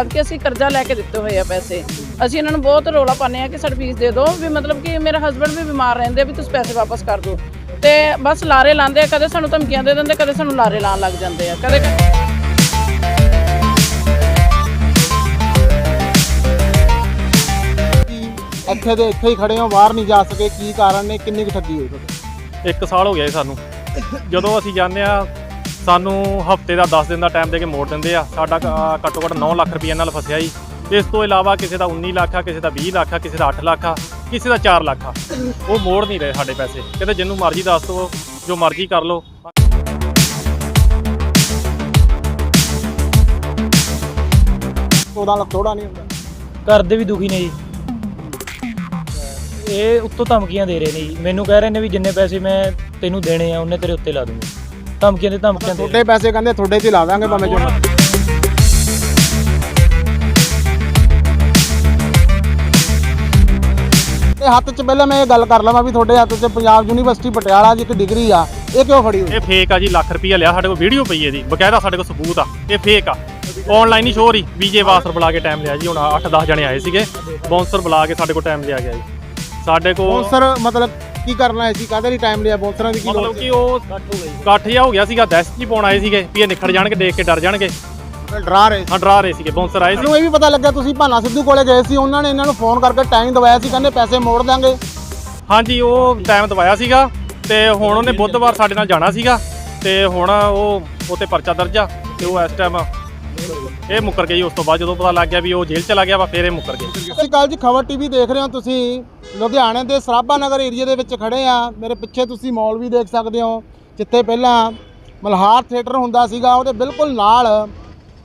ਜਦ ਕਿ ਅਸੀਂ ਕਰਜ਼ਾ ਲੈ ਕੇ ਦਿੱਤੇ ਹੋਏ ਆ ਪੈਸੇ। ਅਸੀਂ ਇਹਨਾਂ ਨੂੰ ਬਹੁਤ ਰੋਲਾ ਪਾਉਂਦੇ ਆ ਕਿ ਸਾਡੀ ਫੀਸ ਦੇ ਦਿਓ ਵੀ ਮਤਲਬ ਕਿ ਮੇਰੇ ਹਸਬੰਡ ਵੀ ਬਿਮਾਰ ਰਹਿੰਦੇ ਵੀ ਤੁਸੀਂ ਪੈਸੇ ਵਾਪਸ ਕਰ ਦਿਓ। ਤੇ ਬਸ ਲਾਰੇ ਲਾਉਂਦੇ ਆ ਕਦੇ ਸਾਨੂੰ ਧਮਕੀਆਂ ਦੇ ਦਿੰਦੇ ਕਦੇ ਸਾਨੂੰ ਲਾਰੇ ਲਾਉਣ ਲੱਗ ਜਾਂਦੇ ਆ। ਕਦੇ ਕਿ ਇੱਥੇ ਦੇ ਇੱਥੇ ਹੀ ਖੜੇ ਹੋ ਬਾਹਰ ਨਹੀਂ ਜਾ ਸਕੇ ਕੀ ਕਾਰਨ ਨੇ ਕਿੰਨੀ ਕੁ ਠੱਗੀ ਹੋਈ ਤੁਹਾਡੇ? ਇੱਕ ਸਾਲ ਹੋ ਗਿਆ ਜੀ ਸਾਨੂੰ। ਜਦੋਂ ਅਸੀਂ ਜਾਂਦੇ ਆ ਸਾਨੂੰ ਹਫ਼ਤੇ ਦਾ 10 ਦਿਨ ਦਾ ਟਾਈਮ ਦੇ ਕੇ ਮੋੜ ਦਿੰਦੇ ਆ। ਸਾਡਾ ਅ, ਘੱਟੋ ਘੱਟ 9 ਲੱਖ ਰੁਪਏ ਨਾਲ ਫਸਿਆ ਜੀ। ਇਸ ਤੋਂ ਇਲਾਵਾ ਕਿਸੇ ਦਾ 19 ਲੱਖ ਆ ਕਿਸੇ ਦਾ 20 ਲੱਖ ਆ ਕਿਸੇ ਦਾ 8 ਲੱਖ ਆ ਕਿਸੇ ਦਾ 4 ਲੱਖ ਆ। ਉਹ ਮੋੜ ਨਹੀਂ ਰਹੇ ਸਾਡੇ ਪੈਸੇ। ਕਹਿੰਦੇ ਜਿੰਨੂੰ ਮਰਜ਼ੀ ਦੱਸ ਦਿਓ ਜੋ ਮਰਜ਼ੀ ਕਰ ਲਓ। 14 ਲੱਖ ਥੋੜਾ ਨਹੀਂ ਹੁੰਦਾ। ਘਰ ਦੇ ਵੀ ਦੁਖੀ ਨੇ ਜੀ। ਇਹ ਉੱਤੋਂ ਧਮਕੀਆਂ ਦੇ ਰਹੇ ਨੇ ਜੀ। ਮੈਨੂੰ ਕਹਿ ਰਹੇ ਨੇ ਵੀ ਜਿੰਨੇ ਪੈਸੇ ਮੈਂ ਤੈਨੂੰ ਦੇਣੇ ਆ ਉਹਨੇ ਤੇਰੇ ਉੱਤੇ ਲਾ ਦੂੰਗਾ। ਧਮਕੀਆਂ ਦੇ ਧਮਕੀਆਂ ਦੇ। ਤੁਹਾਡੇ ਪੈਸੇ ਕਹਿੰਦੇ ਤੁਹਾਡੇ 'ਚ ਹੀ ਲਾ ਦਾਂਗੇ ਭਾਵੇਂ ਜੋ। ਤੇ ਹੱਥ 'ਚ ਪਹਿਲਾਂ ਮੈਂ ਇਹ ਗੱਲ ਕਰ ਲਵਾਂ ਵੀ ਤੁਹਾਡੇ ਹੱਥ 'ਚ ਪੰਜਾਬ ਯੂਨੀਵਰਸਿਟੀ ਪਟਿਆਲਾ ਦੀ ਇੱਕ ਡਿਗਰੀ ਆ ਇਹ ਕਿਉਂ ਫੜੀ ਹੋਈ? ਇਹ ਫੇਕ ਆ ਜੀ ਲੱਖ ਰੁਪਈਆ ਲਿਆ ਸਾਡੇ ਕੋਲ ਵੀਡੀਓ ਪਈ ਹੈ ਜੀ ਬਕਾਇਦਾ ਸਾਡੇ ਕੋਲ ਸਬੂਤ ਆ ਇਹ ਫੇਕ ਆ। ਆਨਲਾਈਨ ਹੀ ਸ਼ੋਅ ਰਹੀ ਵੀਜੇ ਵਾਸਰ ਬੁਲਾ ਕੇ ਟਾਈਮ ਲਿਆ ਜੀ ਹੁਣ 8-10 ਜਣੇ ਆਏ ਸੀਗੇ। ਬੌਂਸਰ ਬੁਲਾ ਕੇ ਸਾਡੇ ਕੋਲ ਟਾਈਮ ਲਿਆ ਗਿਆ ਜੀ। ਸਾਡੇ ਕੋਲ ਸਪਾਂਸਰ ਮਤਲਬ ਕੀ ਕਰਨਾ ਹੈ ਸੀ ਕਾਹਦੇ ਲਈ ਟਾਈਮ ਲਿਆ? ਸਪਾਂਸਰਾਂ ਦੀ ਕੀ ਲੋੜ ਮਤਲਬ ਕਿ ਉਹ ਇਕੱਠ ਜਿਹਾ ਹੋ ਗਿਆ ਸੀਗਾ ਦਹਿਸ਼ਤ ਜੀ ਪਾਉਣ ਆਏ ਸੀਗੇ ਵੀ ਇਹ ਨਿਖੜ ਜਾਣਗੇ ਦੇਖ ਕੇ ਡਰ ਜਾਣਗੇ। ਡਰਾ ਰਹੇ ਸੀ। ਹਾਂ ਡਰਾ ਰਹੇ ਸੀਗੇ ਬੌਂਸਰ ਆਏ ਸੀ। ਮੈਨੂੰ ਇਹ ਵੀ ਪਤਾ ਲੱਗਾ ਤੁਸੀਂ ਭਾਨਾ ਸਿੱਧੂ ਕੋਲੇ ਗਏ ਸੀ ਉਹਨਾਂ ਨੇ ਇਹਨਾਂ ਨੂੰ ਫੋਨ ਕਰਕੇ ਟਾਈਮ ਦਵਾਇਆ ਸੀ ਕਹਿੰਦੇ ਪੈਸੇ ਮੋੜ ਦਾਂਗੇ ਹਾਂਜੀ ਉਹ ਟਾਈਮ ਦਵਾਇਆ ਸੀਗਾ ਤੇ ਹੁਣ ਉਹਨੇ ਬੁੱਧਵਾਰ ਸਾਡੇ ਨਾਲ ਜਾਣਾ ਸੀਗਾ ਤੇ ਹੁਣ ਉਹ ਉਤੇ ਪਰਚਾ ਦਰਜ ਆ ਤੇ ਉਹ ਇਸ ਟਾਈਮ ਇਹ ਮੁੱਕਰ ਗਈ, ਉਸ ਤੋਂ ਬਾਅਦ ਜਦੋਂ ਪਤਾ ਲੱਗ ਗਿਆ ਵੀ ਉਹ ਜੇਲ੍ਹ ਚਲਾ ਗਿਆ ਵਾ, ਫਿਰ ਇਹ ਮੁੱਕਰ ਗਏ ਸਤਿ ਸ਼੍ਰੀ ਅਕਾਲ ਜੀ, ਖਬਰ ਟੀਵੀ ਦੇਖ ਰਹੇ ਹੋ ਤੁਸੀਂ। ਲੁਧਿਆਣੇ ਦੇ ਸਰਾਭਾ ਨਗਰ ਏਰੀਆ ਦੇ ਵਿੱਚ ਖੜੇ ਆ। ਮੇਰੇ ਪਿੱਛੇ ਤੁਸੀਂ ਮਾਲ ਵੀ ਦੇਖ ਸਕਦੇ ਹੋ, ਜਿੱਥੇ ਪਹਿਲਾਂ ਮਲਹਾਰ ਥੀਏਟਰ ਹੁੰਦਾ ਸੀਗਾ, ਉਹਦੇ ਬਿਲਕੁਲ ਨਾਲ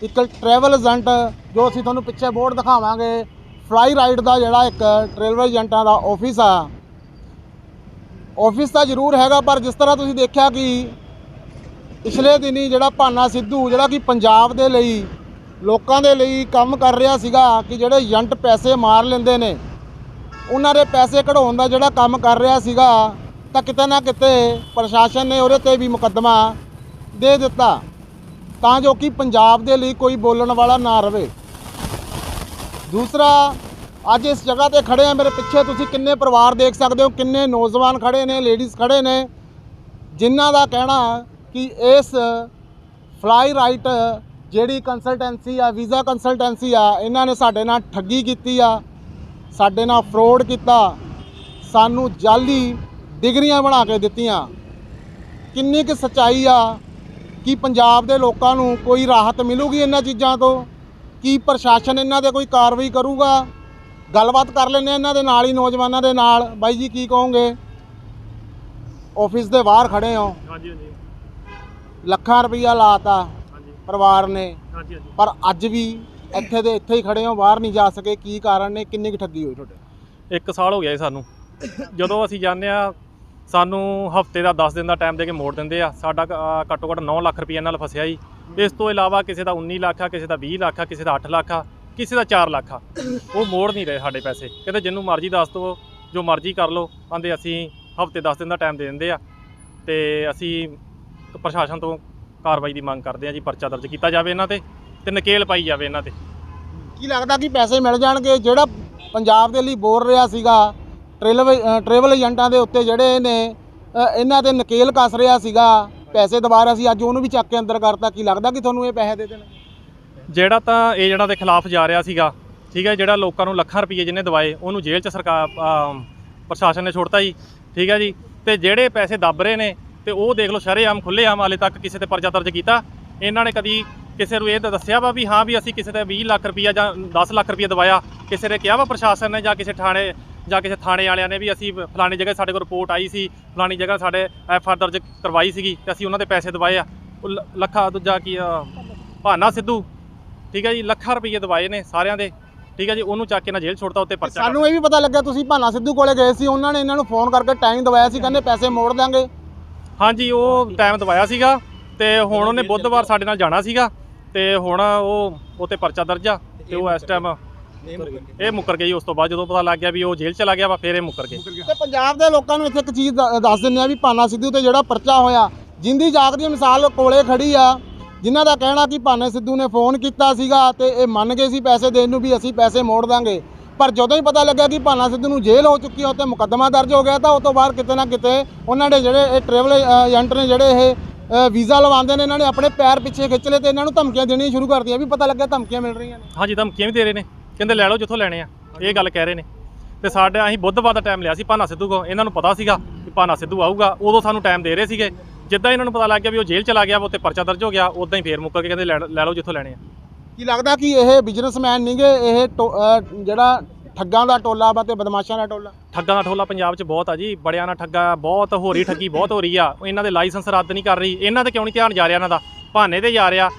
ਇੱਕ ਟਰੈਵਲ ਏਜੰਟ ਜੋ ਅਸੀਂ ਤੁਹਾਨੂੰ ਪਿੱਛੇ ਬੋਰਡ ਦਿਖਾਵਾਂਗੇ ਫਲਾਈ ਰਾਈਡ ਦਾ ਜਿਹੜਾ ਇੱਕ ਟਰੈਵਲ ਏਜੰਟਾਂ ਦਾ ਆਫਿਸ ਆ। ਆਫਿਸ ਤਾਂ ਜ਼ਰੂਰ ਹੈਗਾ, ਪਰ ਜਿਸ ਤਰ੍ਹਾਂ ਤੁਸੀਂ ਦੇਖਿਆ ਕਿ ਪਿਛਲੇ ਦਿਨੀ ਜਿਹੜਾ ਭਾਨਾ ਸਿੱਧੂ, ਜਿਹੜਾ ਕਿ ਪੰਜਾਬ ਦੇ ਲਈ, ਲੋਕਾਂ ਦੇ ਲਈ ਕੰਮ ਕਰ ਰਿਹਾ ਸੀਗਾ ਕਿ ਜਿਹੜੇ ਏਜੰਟ ਪੈਸੇ ਮਾਰ ਲੈਂਦੇ ਨੇ, ਉਹਨਾਂ ਦੇ ਪੈਸੇ ਕਢਾਉਣ ਦਾ ਜਿਹੜਾ ਕੰਮ ਕਰ ਰਿਹਾ ਸੀਗਾ, ਤਾਂ ਕਿਤੇ ਨਾ ਕਿਤੇ ਪ੍ਰਸ਼ਾਸਨ ਨੇ ਉਹਦੇ ਤੇ ਵੀ ਮੁਕੱਦਮਾ ਦੇ ਦਿੱਤਾ, ਤਾਂ ਜੋ ਕਿ ਪੰਜਾਬ ਦੇ ਲਈ ਕੋਈ ਬੋਲਣ ਵਾਲਾ ਨਾ ਰਵੇ। ਦੂਸਰਾ, ਅੱਜ ਇਸ ਜਗ੍ਹਾ ਤੇ ਖੜੇ ਆ ਮੇਰੇ ਪਿੱਛੇ ਤੁਸੀਂ ਕਿੰਨੇ ਪਰਿਵਾਰ ਦੇਖ ਸਕਦੇ ਹੋ, ਕਿੰਨੇ ਨੌਜਵਾਨ ਖੜੇ ਨੇ ਲੇਡੀਜ਼ ਖੜੇ ਨੇ, ਜਿਨ੍ਹਾਂ ਦਾ ਕਹਿਣਾ ਕਿ ਇਸ ਫਲਾਈ ਰਾਈਟ ਜਿਹੜੀ ਕੰਸਲਟੈਂਸੀ ਆ, ਵੀਜ਼ਾ ਕੰਸਲਟੈਂਸੀ ਆ, ਇਹਨਾਂ ਨੇ ਸਾਡੇ ਨਾਲ ਠੱਗੀ ਕੀਤੀ ਆ, ਸਾਡੇ ਨਾਲ ਫਰੋਡ ਕੀਤਾ, ਸਾਨੂੰ ਜਾਲੀ ਡਿਗਰੀਆਂ ਬਣਾ ਕੇ ਦਿੱਤੀਆਂ। ਕਿੰਨੀ ਕੁ ਸਚਾਈ ਆ ਕਿ ਪੰਜਾਬ ਦੇ ਲੋਕਾਂ ਨੂੰ ਕੋਈ ਰਾਹਤ ਮਿਲੂਗੀ ਇਹਨਾਂ ਚੀਜ਼ਾਂ ਤੋਂ? ਕੀ ਪ੍ਰਸ਼ਾਸਨ ਇਹਨਾਂ ਤੇ ਕੋਈ ਕਾਰਵਾਈ ਕਰੂਗਾ? ਗੱਲਬਾਤ ਕਰ ਲੈਂਦੇ ਹਾਂ ਇਹਨਾਂ ਦੇ ਨਾਲ ਹੀ, ਨੌਜਵਾਨਾਂ ਦੇ ਨਾਲ। ਬਾਈ ਜੀ, ਕੀ ਕਹੋਗੇ? ਆਫਿਸ ਦੇ ਬਾਹਰ ਖੜੇ ਹੋ। ਹਾਂਜੀ ਹਾਂਜੀ। ਲੱਖਾਂ ਰੁਪਈਆ ਲਾਤਾ ਹਾਂਜੀ। ਪਰਿਵਾਰ ਨੇ। ਹਾਂਜੀ ਹਾਂਜੀ। ਪਰ ਅੱਜ ਵੀ ਇੱਥੇ ਦੇ ਇੱਥੇ ਹੀ ਖੜੇ ਹੋ ਬਾਹਰ ਨਹੀਂ ਜਾ ਸਕੇ। ਕੀ ਕਾਰਨ ਨੇ? ਕਿੰਨੀ ਕੁ ਠੱਗੀ ਹੋਈ ਤੁਹਾਡੇ? ਇੱਕ ਸਾਲ ਹੋ ਗਿਆ ਜੀ ਸਾਨੂੰ। ਜਦੋਂ ਅਸੀਂ ਜਾਂਦੇ ਆ ਸਾਨੂੰ ਹਫ਼ਤੇ ਦਾ 10 ਦਿਨ ਦਾ ਟਾਈਮ ਦੇ ਕੇ ਮੋੜ ਦਿੰਦੇ ਆ। ਸਾਡਾ ਘੱਟੋ ਘੱਟ 9 ਲੱਖ ਰੁਪਏ ਨਾਲ ਫਸਿਆ ਜੀ। ਇਸ ਤੋਂ ਇਲਾਵਾ ਕਿਸੇ ਦਾ 19 ਲੱਖ ਆ ਕਿਸੇ ਦਾ 20 ਲੱਖ ਆ ਕਿਸੇ ਦਾ 8 ਲੱਖ ਆ ਕਿਸੇ ਦਾ 4 ਲੱਖ ਆ। ਉਹ ਮੋੜ ਨਹੀਂ ਰਹੇ ਸਾਡੇ ਪੈਸੇ। ਕਹਿੰਦੇ ਜਿੰਨੂੰ ਮਰਜ਼ੀ ਦੱਸ ਦਿਓ ਜੋ ਮਰਜ਼ੀ ਕਰ ਲਓ। ਕਹਿੰਦੇ ਅਸੀਂ ਹਫ਼ਤੇ 10 ਦਿਨ ਦਾ ਟਾਈਮ ਦੇ ਦਿੰਦੇ ਆ। ਤੇ ਅਸੀਂ ਪ੍ਰਸ਼ਾਸਨ ਤੋਂ ਕਾਰਵਾਈ ਦੀ ਮੰਗ ਕਰਦੇ ਆ ਜੀ ਪਰਚਾ ਦਰਜ ਕੀਤਾ ਜਾਵੇ ਇਹਨਾਂ ਤੇ ਤੇ ਨਕੇਲ ਪਾਈ ਜਾਵੇ ਇਹਨਾਂ ਤੇ। ਕੀ ਲੱਗਦਾ ਕਿ ਪੈਸੇ ਮਿਲ ਜਾਣਗੇ? ਜਿਹੜਾ ਪੰਜਾਬ ਦੇ ਲਈ ਬੋਲ ਰਿਹਾ ਸੀਗਾ ਟ੍ਰੇਵਲ ਟਰੈਵਲ ਏਜੰਟਾਂ ਦੇ ਉੱਤੇ ਜਿਹੜੇ ਨੇ ਇਹਨਾਂ ਦੇ ਨਕੇਲ ਕੱਸ ਰਿਹਾ ਸੀਗਾ ਪੈਸੇ ਦਬਾ ਰਿਹਾ ਸੀ ਅੱਜ ਉਹਨੂੰ ਵੀ ਚੱਕ ਕੇ ਅੰਦਰ ਕਰਤਾ। ਕੀ ਲੱਗਦਾ ਕਿ ਤੁਹਾਨੂੰ ਇਹ ਪੈਸੇ ਦੇ ਦੇਣ? ਜਿਹੜਾ ਤਾਂ ਏਜੰਟਾਂ ਦੇ ਖਿਲਾਫ ਜਾ ਰਿਹਾ ਸੀਗਾ ਠੀਕ ਹੈ ਜਿਹੜਾ ਲੋਕਾਂ ਨੂੰ ਲੱਖਾਂ ਰੁਪਏ ਜਿਹਨੇ ਦਵਾਏ ਉਹਨੂੰ ਜੇਲ੍ਹ 'ਚ ਸਰਕਾਰ ਪ੍ਰਸ਼ਾਸਨ ਨੇ ਛੋੜਤਾ ਜੀ ਠੀਕ ਹੈ ਜੀ। ਤੇ ਜਿਹੜੇ ਪੈਸੇ ਦੱਬ ਰਹੇ ਨੇ ਤੇ ਉਹ ਦੇਖ ਲਓ ਸ਼ਰੇਆਮ ਖੁੱਲ੍ਹੇਆਮ ਹਾਲੇ ਤੱਕ ਕਿਸੇ ਤੇ ਪਰਚਾ ਦਰਜ ਕੀਤਾ। ਇਹਨਾਂ ਨੇ ਕਦੀ ਕਿਸੇ ਨੂੰ ਇਹ ਦੱਸਿਆ ਵਾ ਵੀ ਹਾਂ ਵੀ ਅਸੀਂ ਕਿਸੇ ਤੇ 20 ਲੱਖ ਰੁਪਈਆ ਜਾਂ 10 ਲੱਖ ਰੁਪਈਆ ਦਵਾਇਆ। ਕਿਸੇ ਨੇ ਕਿਹਾ ਵਾ ਪ੍ਰਸ਼ਾਸਨ ਨੇ ਜਾਂ ਕਿਸੇ ਥਾਣੇ, ਜਾਂ ਕਿਸੇ ਥਾਣੇ ਵਾਲਿਆਂ ਨੇ ਵੀ ਅਸੀਂ ਫਲਾਣੀ ਜਗ੍ਹਾ ਸਾਡੇ ਕੋਲ ਰਿਪੋਰਟ ਆਈ ਸੀ, ਫਲਾਣੀ ਜਗ੍ਹਾ ਸਾਡੇ ਐਫ ਆਰ ਦਰਜ ਕਰਵਾਈ ਸੀਗੀ ਤੇ ਅਸੀਂ ਉਹਨਾਂ ਦੇ ਪੈਸੇ ਦਵਾਏ ਆ। ਉਹ ਲੱਖਾਂ ਦੂਜਾ ਕੀ ਭਾਨਾ ਸਿੱਧੂ, ਠੀਕ ਹੈ ਜੀ, ਲੱਖਾਂ ਰੁਪਏ ਦਵਾਏ ਨੇ ਸਾਰਿਆਂ ਦੇ, ਠੀਕ ਹੈ ਜੀ, ਉਹਨੂੰ ਚੱਕ ਕੇ ਨਾ ਜੇਲ੍ਹ ਛੋੜਤਾ, ਉੱਤੇ ਪਰਚਾ ਸਾਨੂੰ ਇਹ ਵੀ ਪਤਾ ਲੱਗਾ ਤੁਸੀਂ ਭਾਨਾ ਸਿੱਧੂ ਕੋਲੇ ਗਏ ਸੀ, ਉਹਨਾਂ ਨੇ ਇਹਨਾਂ ਨੂੰ ਫੋਨ ਕਰਕੇ ਟਾਈਮ ਦਵਾਇਆ ਸੀ, ਕਹਿੰਦੇ ਪੈਸੇ ਮੋੜ ਦਾਂਗੇ ਹਾਂਜੀ ਉਹ ਟਾਈਮ ਦਵਾਇਆ ਸੀਗਾ ਤੇ ਹੁਣ ਉਹਨੇ ਬੁੱਧਵਾਰ ਸਾਡੇ ਨਾਲ ਜਾਣਾ ਸੀਗਾ ਤੇ ਹੁਣ ਉਹ ਉਤੇ ਪਰਚਾ ਦਰਜ ਆ ਤੇ ਉਹ ਇਸ ਟਾਈਮ ਇਹ ਮੁੱਕਰ ਗਈ। ਉਸ ਤੋਂ ਬਾਅਦ ਜਦੋਂ ਪਤਾ ਲੱਗ ਗਿਆ ਵੀ ਉਹ ਜੇਲ੍ਹ ਚਲਾ ਗਿਆ ਵਾ ਫੇਰ ਇਹ ਮੁੱਕਰ ਗਏ। ਤੇ ਪੰਜਾਬ ਦੇ ਲੋਕਾਂ ਨੂੰ ਇੱਥੇ ਇੱਕ ਚੀਜ਼ ਦ- ਦੱਸ ਦਿੰਦੇ ਆ ਵੀ ਭਾਨਾ ਸਿੱਧੂ ਤੇ ਜਿਹੜਾ ਪਰਚਾ ਹੋਇਆ ਜਿੰਦੀ ਜਾਗਦੀ ਮਿਸਾਲ ਕੋਲੇ ਖੜੀ ਆ ਜਿਨ੍ਹਾਂ ਦਾ ਕਹਿਣਾ ਕਿ ਭਾਨੇ ਸਿੱਧੂ ਨੇ ਫੋਨ ਕੀਤਾ ਸੀਗਾ ਤੇ ਇਹ ਮੰਨ ਗਏ ਸੀ ਪੈਸੇ ਦੇਣ ਨੂੰ ਵੀ ਅਸੀਂ ਪੈਸੇ ਮੋੜ ਦਾਂਗੇ। ਪਰ ਜਦੋਂ ਹੀ ਪਤਾ ਲੱਗਾ ਕਿ ਭਾਨਾ ਸਿੱਧੂ ਨੂੰ ਜੇਲ੍ਹ ਹੋ ਚੁੱਕੀ ਹੈ ਉੱਤੇ ਮੁਕੱਦਮਾ ਦਰਜ ਹੋ ਗਿਆ, ਤਾਂ ਉਸ ਤੋਂ ਬਾਅਦ ਕਿਤੇ ਨਾ ਕਿਤੇ ਉਹਨਾਂ ਦੇ ਜਿਹੜੇ ਇਹ ਟਰੈਵਲ ਏਜੰਟ ਨੇ ਜਿਹੜੇ ਇਹ ਵੀਜ਼ਾ ਲਵਾਉਂਦੇ ਨੇ, ਇਹਨਾਂ ਨੇ ਆਪਣੇ ਪੈਰ ਪਿੱਛੇ ਖਿੱਚ ਲਏ ਤੇ ਇਹਨਾਂ ਨੂੰ ਧਮਕੀਆਂ ਦੇਣੀਆਂ ਸ਼ੁਰੂ ਕਰ ਦਿੱਤੀਆਂ ਵੀ ਪਤਾ ਲੱਗਿਆ ਧਮਕੀਆਂ ਮਿਲ ਰਹੀਆਂ ਨੇ। ਹਾਂਜੀ, ਧਮਕੀਆਂ ਵੀ ਦੇ ਰਹੇ ਨੇ। ਕਹਿੰਦੇ ਲੈ ਲਓ ਜਿੱਥੋਂ ਲੈਣੇ ਆ। ਇਹ ਗੱਲ ਕਹਿ ਰਹੇ ਨੇ। ਤੇ ਸਾਡਾ ਅਸੀਂ ਬੁੱਧਵਾਰ ਦਾ ਟਾਈਮ ਲਿਆ ਸੀ ਭਾਨਾ ਸਿੱਧੂ ਕੋ ਇਹਨਾਂ ਨੂੰ ਪਤਾ ਸੀਗਾ ਕਿ ਭਾਨਾ ਸਿੱਧੂ ਆਊਗਾ। ਉਦੋਂ ਸਾਨੂੰ ਟਾਈਮ ਦੇ ਰਹੇ ਸੀਗੇ। ਜਿੱਦਾਂ ਇਹਨਾਂ ਨੂੰ ਪਤਾ ਲੱਗ ਗਿਆ ਵੀ ਉਹ ਜੇਲ੍ਹ ਚਲਾ ਗਿਆ ਵਾ ਉੱਤੇ ਪਰਚਾ ਦਰਜ ਹੋ ਗਿਆ, ਉਦਾਂ ਹੀ ਫੇਰ ਮੁੱਕਰ ਕੇ ਕਹਿੰਦੇ ਲੈ ਲੈ ਲਓ ਜਿੱਥੋਂ ਲੈਣੇ ਆ। ਕੀ ਲੱਗਦਾ ਕਿ ਇਹ ਬਿਜ਼ਨਸਮੈਨ ਨਹੀਂਗੇ ਇਹ ਟੋ- ਜਿਹੜਾ ਠੱਗਾਂ ਦਾ ਟੋਲਾ ਵਾ ਤੇ ਬਦਮਾਸ਼ਾਂ ਦਾ ਟੋਲਾ? ਠੱਗਾਂ ਦਾ ਠੋਲਾ ਪੰਜਾਬ 'ਚ ਬਹੁਤ ਆ ਜੀ। ਬੜਿਆਂ ਨਾਲ ਠੱਗਾ ਬਹੁਤ ਹੋ ਰਹੀ ਠੱਗੀ ਬਹੁਤ ਹੋ ਰਹੀ ਆ ਇਹਨਾਂ ਦੇ ਲਾਇਸੈਂਸ ਰੱਦ ਨਹੀਂ ਕਰ ਰਹੀ। ਇਹਨਾਂ ਤੇ ਕਿਉਂ ਨਹੀਂ ਧਿਆਨ ਜਾ ਰਿਹਾ ਇਹਨਾਂ ਦਾ? ਭਾਨੇ ਤੇ ਜਾ ਰਿਹਾ।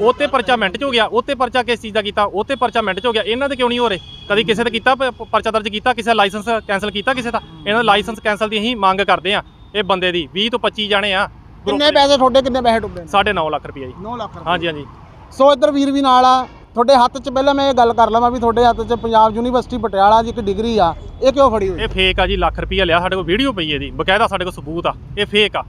ਉਹ ਤੇ ਪਰਚਾ ਮਿੰਟ 'ਚ ਹੋ ਗਿਆ। ਉਹ ਤੇ ਪਰਚਾ ਕਿਸ ਚੀਜ਼ ਦਾ ਕੀਤਾ? ਉਹ ਤੇ ਪਰਚਾ ਮਿੰਟ 'ਚ ਹੋ ਗਿਆ। ਇਹਨਾਂ ਤੇ ਕਿਉਂ ਨਹੀਂ ਹੋ ਰਹੇ? ਕਦੀ ਕਿਸੇ ਤੇ ਕੀਤਾ ਪ- ਪਰਚਾ ਦਰਜ ਕੀਤਾ? ਕਿਸੇ ਲਾਇਸੈਂਸ ਕੈਨਸਲ ਕੀਤਾ ਕਿਸੇ ਦਾ? ਇਹਨਾਂ ਦਾ ਲਾਇਸੈਂਸ ਕੈਨਸਲ ਦੀ ਅਸੀਂ ਮੰਗ ਕਰਦੇ ਆ ਇਹ ਬੰਦੇ ਦੀ। 20 ਤੋਂ 25 ਜਾਣੇ ਆ। ਕਿੰਨੇ ਪੈਸੇ ਤੁਹਾਡੇ ਕਿੰਨੇ ਪੈਸੇ ਡੁੱਬੇ ਨੇ? 9.5 ਲੱਖ ਰੁਪਏ ਜੀ। 9 ਲੱਖ ਹਾਂਜੀ ਹਾਂਜੀ। ਸੋ ਇੱਧਰ ਵੀਰ ਵੀ ਨਾਲ ਆ। ਤੁਹਾਡੇ ਹੱਥ 'ਚ ਪਹਿਲਾਂ ਮੈਂ ਇਹ ਗੱਲ ਕਰ ਲਵਾਂ ਵੀ ਤੁਹਾਡੇ ਹੱਥ 'ਚ ਪੰਜਾਬ ਯੂਨੀਵਰਸਿਟੀ ਪਟਿਆਲਾ ਦੀ ਇੱਕ ਡਿਗਰੀ ਆ। ਇਹ ਕਿਉਂ ਫੜੀ ਹੋਈ? ਇਹ ਫੇਕ ਆ ਜੀ ਲੱਖ ਰੁਪਏ ਲਿਆ ਸਾਡੇ ਕੋਲ ਵੀਡੀਓ ਪਈ ਹੈ ਇਹਦੀ। ਬਕਾਇਦਾ ਸਾਡੇ ਕੋਲ ਸਬੂਤ ਆ। ਇਹ ਫੇਕ ਆ।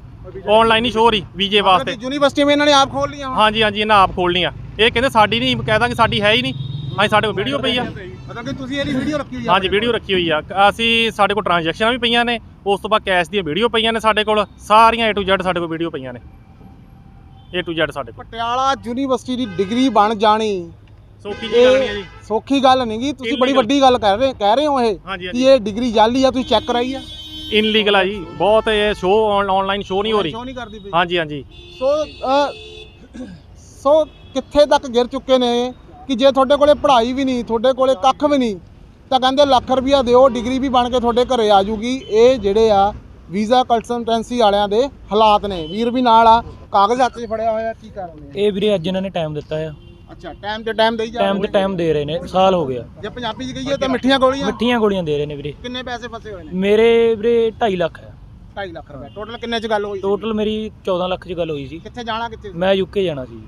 ਆਨਲਾਈਨ ਹੀ ਸ਼ੋਅ ਰਹੀ ਵੀਜੇ ਵਾਸਤੇ। ਯੂਨੀਵਰਸਿਟੀ ਵਿੱਚ ਇਹਨਾਂ ਨੇ ਆਪ ਖੋਲ ਲਈਆਂ ਵਾ। ਹਾਂਜੀ ਹਾਂਜੀ ਇਹਨਾਂ ਆਪ ਖੋਲਣੀ ਆ ਇਹ ਕਹਿੰਦੇ ਸਾਡੀ ਨਹੀਂ ਕਹਿ ਦਾਂਗੇ ਸਾਡੀ ਹੈ ਹੀ ਨਹੀਂ। ਹਾਂਜੀ ਸਾਡੇ ਕੋਲ ਵੀਡੀਓ ਪਈ ਆ। ਮਤਲਬ ਕਿ ਤੁਸੀਂ ਇਹਦੀ ਵੀਡੀਓ ਰੱਖੀ ਹੋਈ ਆ ਹਾਂਜੀ ਵੀਡੀਓ ਰੱਖੀ ਹੋਈ ਆ। ਅਸੀਂ ਸਾਡੇ ਕੋਲ ਟ੍ਰਾਂਜੈਕਸ਼ਨਾਂ ਵੀ ਪਈਆਂ ਨੇ। ਉਸ ਤੋਂ ਬਾਅਦ ਕੈਸ਼ ਦੀਆਂ ਵੀਡੀਓ ਪਈਆਂ ਨੇ ਸਾਡੇ ਕੋਲ। ਸਾਰੀਆਂ A to Z ਸਾਡੇ ਕੋਲ ਵੀਡੀਓ ਪਈਆਂ ਨੇ। A to Z ਸਾਡੇ ਕੋਲ। ਪਟਿਆਲਾ ਯੂਨੀਵਰਸਿਟੀ ਦੀ ਡਿਗਰੀ ਬਣ ਜਾਣੀ। ਸੌਖੀ ਜੀ ਗੱਲ ਨਹੀਂ ਹੈ ਜੀ। ਸੌਖੀ ਗੱਲ ਨਹੀਂਗੀ ਤੁਸੀਂ ਬੜੀ। ਵੱਡੀ ਗੱਲ ਕਰ ਰਹੇ ਕਹਿ ਰਹੇ ਹੋ ਇਹ ਹਾਂਜੀ ਕਿ ਇਹ ਡਿਗਰੀ ਜਾਲੀ ਆ ਤੁਸੀਂ ਚੈੱਕ ਕਰਾਈ ਆ। ਇਨਲੀਗਲ ਆ ਜੀ। ਬਹੁਤ ਇਹ ਸ਼ੋਅ ਆਨਲਾਈਨ ਸ਼ੋਅ ਨਹੀਂ ਹੋ ਰਹੀ। ਕਿਉਂ ਨਹੀਂ ਕਰਦੀ ਪਈ। ਹਾਂਜੀ ਹਾਂਜੀ। ਸੋ ਅ, ਸੋ ਕਿੱਥੇ ਤੱਕ ਗਿਰ ਚੁੱਕੇ ਨੇ ਕਿ ਜੇ ਤੁਹਾਡੇ ਕੋਲੇ ਪੜ੍ਹਾਈ ਵੀ ਨਹੀਂ ਤੁਹਾਡੇ ਕੋਲੇ ਕੱਖ ਵੀ ਨਹੀਂ ਤਾਂ ਕਹਿੰਦੇ ਲੱਖ ਰੁਪਇਆ ਦਿਓ ਡਿਗਰੀ ਵੀ ਬਣ ਕੇ ਤੁਹਾਡੇ ਘਰੇ ਆ ਜੂਗੀ। ਇਹ ਜਿਹੜੇ ਆ ਵੀਜ਼ਾ ਕੰਸਲਟੈਂਸੀ ਵਾਲਿਆਂ ਦੇ ਹਾਲਾਤ ਨੇ। ਵੀਰ ਵੀ ਨਾਲ ਆ। ਕਾਗਜ਼ ਹੱਥ 'ਚ ਫੜਿਆ ਹੋਇਆ ਕੀ ਕਰ ਰਹੇ ਨੇ? ਇਹ ਵੀਰੇ ਅੱਜ ਇਹਨਾਂ ਨੇ ਟਾਈਮ ਦਿੱਤਾ ਆ। ਅੱਛਾ ਟਾਈਮ ਤੇ ਟਾਈਮ ਦੇਈ ਜਾ ਟਾਈਮ ਤੇ ਟਾਈਮ ਦੇ ਰਹੇ ਨੇ ਸਾਲ ਹੋ ਗਿਆ। ਜੇ ਪੰਜਾਬੀ 'ਚ ਕਹੀਏ ਤਾਂ ਮਿੱਠੀਆਂ ਗੋਲੀਆਂ? ਮਿੱਠੀਆਂ ਗੋਲੀਆਂ ਦੇ ਰਹੇ ਨੇ ਵੀਰੇ। ਕਿੰਨੇ ਪੈਸੇ ਫਸੇ ਹੋਏ ਨੇ? ਮੇਰੇ ਵੀਰੇ 2.5 ਲੱਖ ਹੈ 2.5 ਲੱਖ ਰੁਪਏ। ਟੋਟਲ ਕਿੰਨੇ 'ਚ ਗੱਲ ਹੋਈ? ਟੋਟਲ ਮੇਰੀ 14 ਲੱਖ 'ਚ ਗੱਲ ਹੋਈ ਸੀ। ਕਿੱਥੇ ਜਾਣਾ ਕਿੱਥੇ? ਮੈਂ ਯੂਕੇ ਜਾਣਾ ਸੀ।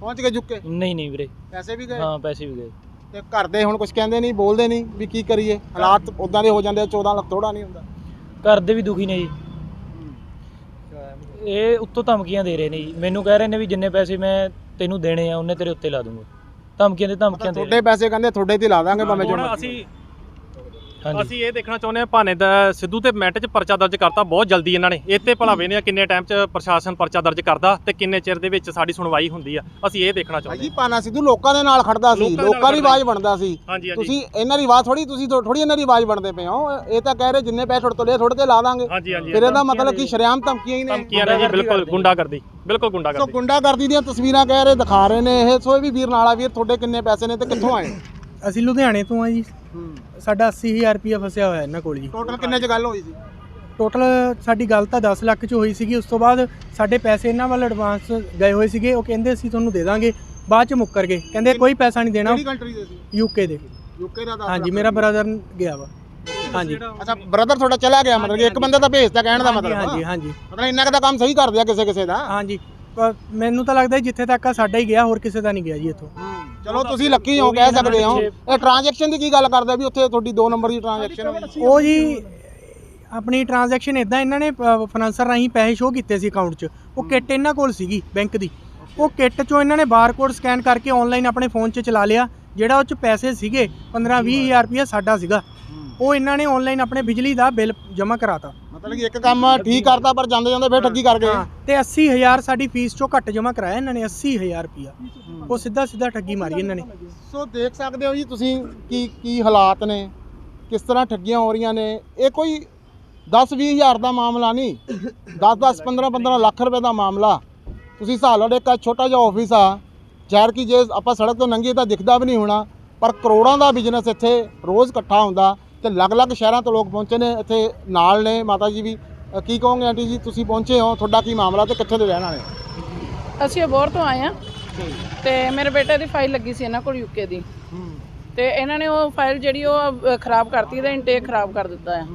ਪਹੁੰਚ ਕੇ? ਜੁੱਕੇ ਨਹੀਂ ਨਹੀਂ ਵੀਰੇ। ਪੈਸੇ ਵੀ ਗਏ? ਹਾਂ ਪੈਸੇ ਵੀ ਗਏ। ਤੇ ਘਰ ਦੇ ਹੁਣ ਕੁਝ ਕਹਿੰਦੇ ਨਹੀਂ ਬੋਲਦੇ ਨਹੀਂ ਵੀ ਕੀ ਕਰੀਏ? ਹਾਲਾਤ ਉਦਾਂ ਦੇ ਹੋ ਜਾਂਦੇ ਆ 14 ਲੱਖ ਥੋੜਾ ਨਹੀਂ ਹੁੰਦਾ। ਘਰ ਦੇ ਵੀ ਦੁਖੀ ਨੇ ਜੀ। ਇਹ ਉੱਤੋਂ ਧਮਕੀਆਂ ਦੇ ਰਹੇ ਨੇ ਜੀ। ਮੈਨੂੰ ਕਹਿ ਰਹੇ ਨੇ ਵੀ ਜਿੰਨੇ ਪੈਸੇ ਮੈਂ ਤੈਨੂੰ ਦੇਣੇ ਆ ਉਹਨੇ ਤੇਰੇ ਉੱਤੇ ਲਾ ਦੂੰਗਾ। ਧਮਕੀਆਂ ਦੇ ਧਮਕੀਆਂ ਦੇ ਰਹੇ ਤੁਹਾਡੇ ਪੈਸੇ ਕਹਿੰਦੇ ਤੁਹਾਡੇ ਤੇ ਲਾ ਦਾਂਗੇ ਭਾਵੇਂ ਜੋ ਅਸੀਂ ਅਸੀਂ ਇਹ ਦੇਖਣਾ ਚਾਹੁੰਦੇ ਹਾਂ ਭਾਨੇ ਦਾ ਸਿੱਧੂ ਤੇ ਮਿੰਟ 'ਚ ਪਰਚਾ ਦਰਜ ਕਰਤਾ ਬਹੁਤ ਜਲਦੀ ਇਹਨਾਂ ਨੇ। ਇਹ ਤੇ ਭਲਾ ਵੇਨੇ ਆ ਕਿੰਨੇ ਟਾਈਮ 'ਚ ਪ੍ਰਸ਼ਾਸਨ ਪਰਚਾ ਦਰਜ ਕਰਦਾ ਤੇ ਕਿੰਨੇ ਚਿਰ ਦੇ ਵਿੱਚ ਸਾਡੀ ਸੁਣਵਾਈ ਹੁੰਦੀ ਆ। ਅਸੀਂ ਇਹ ਦੇਖਣਾ ਚਾਹੁੰਦੇ ਭਾਜੀ ਪਾਨਾ ਸਿੱਧੂ ਲੋਕਾਂ ਦੇ ਨਾਲ ਖੜਦਾ ਸੀ ਲੋਕਾਂ ਦੇ ਆਵਾਜ਼ ਬਣਦਾ ਸੀ। ਹਾਂ। ਤੁਸੀਂ ਇਹਨਾਂ ਦੀ ਆਵਾਜ਼ ਥੋੜੀ ਤੁਸੀਂ ਥੋੜੀ ਇਹਨਾਂ ਦੀ ਆਵਾਜ਼ ਬਣਦੇ ਪਏ ਹੋ। ਇਹ ਤਾਂ ਕਹਿ ਰਹੇ ਜਿੰਨੇ ਪੈਸੇ ਤੁਹਾਡੇ ਤੋਂ ਲਏ ਥੋੜੇ ਤੇ ਲਾ ਦਾਂਗੇ। ਫਿਰ ਇਹਦਾ ਮਤਲਬ ਕਿ ਸ਼ਰੇਆਮ ਧਮਕੀਆਂ ਹੀ ਨੇ। ਧਮਕੀਆਂ ਨੇ ਜੀ ਬਿਲਕੁਲ ਗੁੰਡਾਗਰਦੀ ਬਿਲਕੁਲ ਸੋ ਗੁੰਡਾਗਰਦੀ ਗੁੰਡਾਗਰਦੀ ਦੀਆਂ ਤਸਵੀਰਾਂ ਕਹਿ ਰਹੇ ਦਿਖਾ ਰਹੇ ਨੇ ਇਹ। ਸੋ ਇਹ ਵੀ ਵੀਰ ਨਾਲ ਵੀਰ ਤੁਹਾਡੇ ਕਿੰਨੇ ਪੈਸੇ ਨੇ ਤੇ ਕਿੱਥੋਂ ਆਏ? ਅਸੀਂ ਲੁਧਿਆਣੇ ਤੋਂ ਆ ਜੀ। ਸਾਡਾ 80000 ਰੁਪਇਆ ਫਸਿਆ ਹੋਇਆ ਇਹਨਾਂ ਕੋਲ ਜੀ। ਟੋਟਲ ਕਿੰਨੇ ਚ ਗੱਲ ਹੋਈ ਸੀ? ਟੋਟਲ ਸਾਡੀ ਗੱਲ ਤਾਂ 10 ਲੱਖ ਚ ਹੋਈ ਸੀਗੀ ਉਸ ਤੋਂ ਬਾਅਦ ਸਾਡੇ ਪੈਸੇ ਇਹਨਾਂ ਵੱਲ ਐਡਵਾਂਸ ਗਏ ਹੋਏ ਸੀਗੇ ਉਹ ਕਹਿੰਦੇ ਅਸੀਂ ਤੁਹਾਨੂੰ ਦੇ ਦਾਂਗੇ ਬਾਅਦ ਚ ਮੁੱਕਰ ਗਏ। ਕਹਿੰਦੇ ਕੋਈ ਪੈਸਾ ਨਹੀਂ ਦੇਣਾ ਕਿਹੜੀ ਕੰਟਰੀ ਦੇ ਸੀ? ਯੂਕੇ ਦੇ। ਯੂਕੇ ਦਾ ਹਾਂਜੀ ਮੇਰਾ ਬ੍ਰਦਰ ਗਿਆ ਵਾ। ਹਾਂਜੀ। ਅੱਛਾ ਬ੍ਰਦਰ ਤੁਹਾਡਾ ਚਲਾ ਗਿਆ ਮਤਲਬ ਇੱਕ ਬੰਦਾ ਤਾਂ ਭੇਜਦਾ ਕਹਿਣ ਦਾ ਮਤਲਬ। ਹਾਂਜੀ ਹਾਂਜੀ ਮਤਲਬ ਇੰਨਾ ਕੁ ਤਾਂ ਕੰਮ ਸਹੀ ਕਰ ਦਿਆ ਕਿਸੇ ਕਿਸੇ ਦਾ। ਹਾਂਜੀ ਮੈਨੂੰ ਤਾਂ ਲੱਗਦਾ ਜਿੱਥੇ ਤੱਕ ਆ ਸਾਡਾ ਹੀ ਗਿਆ ਹੋਰ ਕਿਸੇ ਦਾ ਨਹੀਂ ਗਿਆ ਜੀ ਇੱਥੋਂ। ਚਲੋ ਤੁਸੀਂ ਲੱਕੀ ਹੋ ਕਹਿ ਸਕਦੇ ਹੋ। ਇਹ ਟ੍ਰਾਂਜੈਕਸ਼ਨ ਦੀ ਕੀ ਗੱਲ ਕਰਦੇ ਵੀ ਉੱਥੇ ਤੁਹਾਡੀ 2 ਨੰਬਰ ਦੀ ਟ੍ਰਾਂਜੈਕਸ਼ਨ ਹੋਈ? ਉਹ ਜੀ ਆਪਣੀ ਟ੍ਰਾਂਜੈਕਸ਼ਨ ਇਦਾਂ ਇਹਨਾਂ ਨੇ ਫਾਈਨਾਂਸਰ ਰਾਹੀਂ ਪੈਸੇ ਸ਼ੋਅ ਕੀਤੇ ਸੀ ਅਕਾਊਂਟ 'ਚ। ਉਹ ਕਿੱਟ ਇਹਨਾਂ ਕੋਲ ਸੀਗੀ ਬੈਂਕ ਦੀ। ਉਹ ਕਿੱਟ 'ਚੋਂ ਇਹਨਾਂ ਨੇ ਬਾਰਕੋਡ ਸਕੈਨ ਕਰਕੇ ਆਨਲਾਈਨ ਆਪਣੇ ਫੋਨ 'ਚ ਚਲਾ ਲਿਆ ਜਿਹੜਾ ਉਹ 'ਚ ਪੈਸੇ ਸੀਗੇ 15 20000 ਰੁਪਏ ਸਾਡਾ ਸੀਗਾ। ਉਹ ਇਹਨਾਂ ਨੇ ਆਨਲਾਈਨ ਆਪਣੇ ਬਿਜਲੀ ਦਾ ਬਿੱਲ ਜਮ੍ਹਾਂ ਕਰਾਤਾ। ਮਤਲਬ ਕਿ ਇੱਕ ਕੰਮ ਠੀਕ ਕਰਤਾ ਪਰ ਜਾਂਦੇ ਜਾਂਦੇ ਫਿਰ ਠੱਗੀ ਕਰ ਗਏ ਹਾਂ ਤੇ 80000 ਸਾਡੀ ਫੀਸ 'ਚੋਂ ਘੱਟ ਜਮ੍ਹਾਂ ਕਰਾਇਆ ਇਹਨਾਂ ਨੇ 80000 ਰੁਪਇਆ। ਉਹ ਸਿੱਧਾ ਸਿੱਧਾ ਠੱਗੀ ਮਾਰੀ ਇਹਨਾਂ ਨੇ। ਸੋ ਦੇਖ ਸਕਦੇ ਹੋ ਜੀ ਤੁਸੀਂ ਕੀ ਕੀ ਹਾਲਾਤ ਨੇ ਕਿਸ ਤਰ੍ਹਾਂ ਠੱਗੀਆਂ ਹੋ ਰਹੀਆਂ ਨੇ। ਇਹ ਕੋਈ 10 20 ਹਜ਼ਾਰ ਦਾ ਮਾਮਲਾ ਨਹੀਂ 10 10 15 15 ਲੱਖ ਰੁਪਏ ਦਾ ਮਾਮਲਾ। ਤੁਸੀਂ ਹਿਸਾਬ ਲਓ ਇੱਕ ਛੋਟਾ ਜਿਹਾ ਆਫਿਸ ਆ ਜ਼ਹਿਰ ਕਿ ਜੇ ਆਪਾਂ ਸੜਕ ਤੋਂ ਲੰਘੀਏ ਤਾਂ ਦਿਖਦਾ ਵੀ ਨਹੀਂ ਹੋਣਾ ਪਰ ਕਰੋੜਾਂ ਦਾ ਬਿਜ਼ਨਸ ਇੱਥੇ ਰੋਜ਼ ਇਕੱਠਾ ਹੁੰਦਾ। ਤੇ ਅਲੱਗ-ਅਲੱਗ ਸ਼ਹਿਰਾਂ ਤੋਂ ਲੋਕ ਪਹੁੰਚੇ ਨੇ ਇੱਥੇ ਨਾਲ ਨੇ ਮਾਤਾ ਜੀ ਵੀ। ਅ, ਕੀ ਕਹੋਗੇ ਆਂਟੀ ਜੀ ਤੁਸੀਂ ਪਹੁੰਚੇ ਹੋ ਤੁਹਾਡਾ ਕੀ ਮਾਮਲਾ ਤੇ ਕਿੱਥੇ ਦੇ ਰਹਿਣ ਵਾਲੇ ਅਸੀਂ ਅਬੋਰ ਤੋਂ ਆਏ ਆ ਤੇ ਮੇਰੇ ਬੇਟੇ ਦੀ ਫਾਈਲ ਲੱਗੀ ਸੀ ਇਹਨਾਂ ਕੋਲ ਯੂਕੇ ਦੀ। ਤੇ ਇਹਨਾਂ ਨੇ ਉਹ ਫਾਈਲ ਜਿਹੜੀ ਉਹ ਅ, ਖਰਾਬ ਕਰਤੀ ਇਹਦਾ ਇਨਟੇਕ ਖਰਾਬ ਕਰ ਦਿੱਤਾ ਹੈ।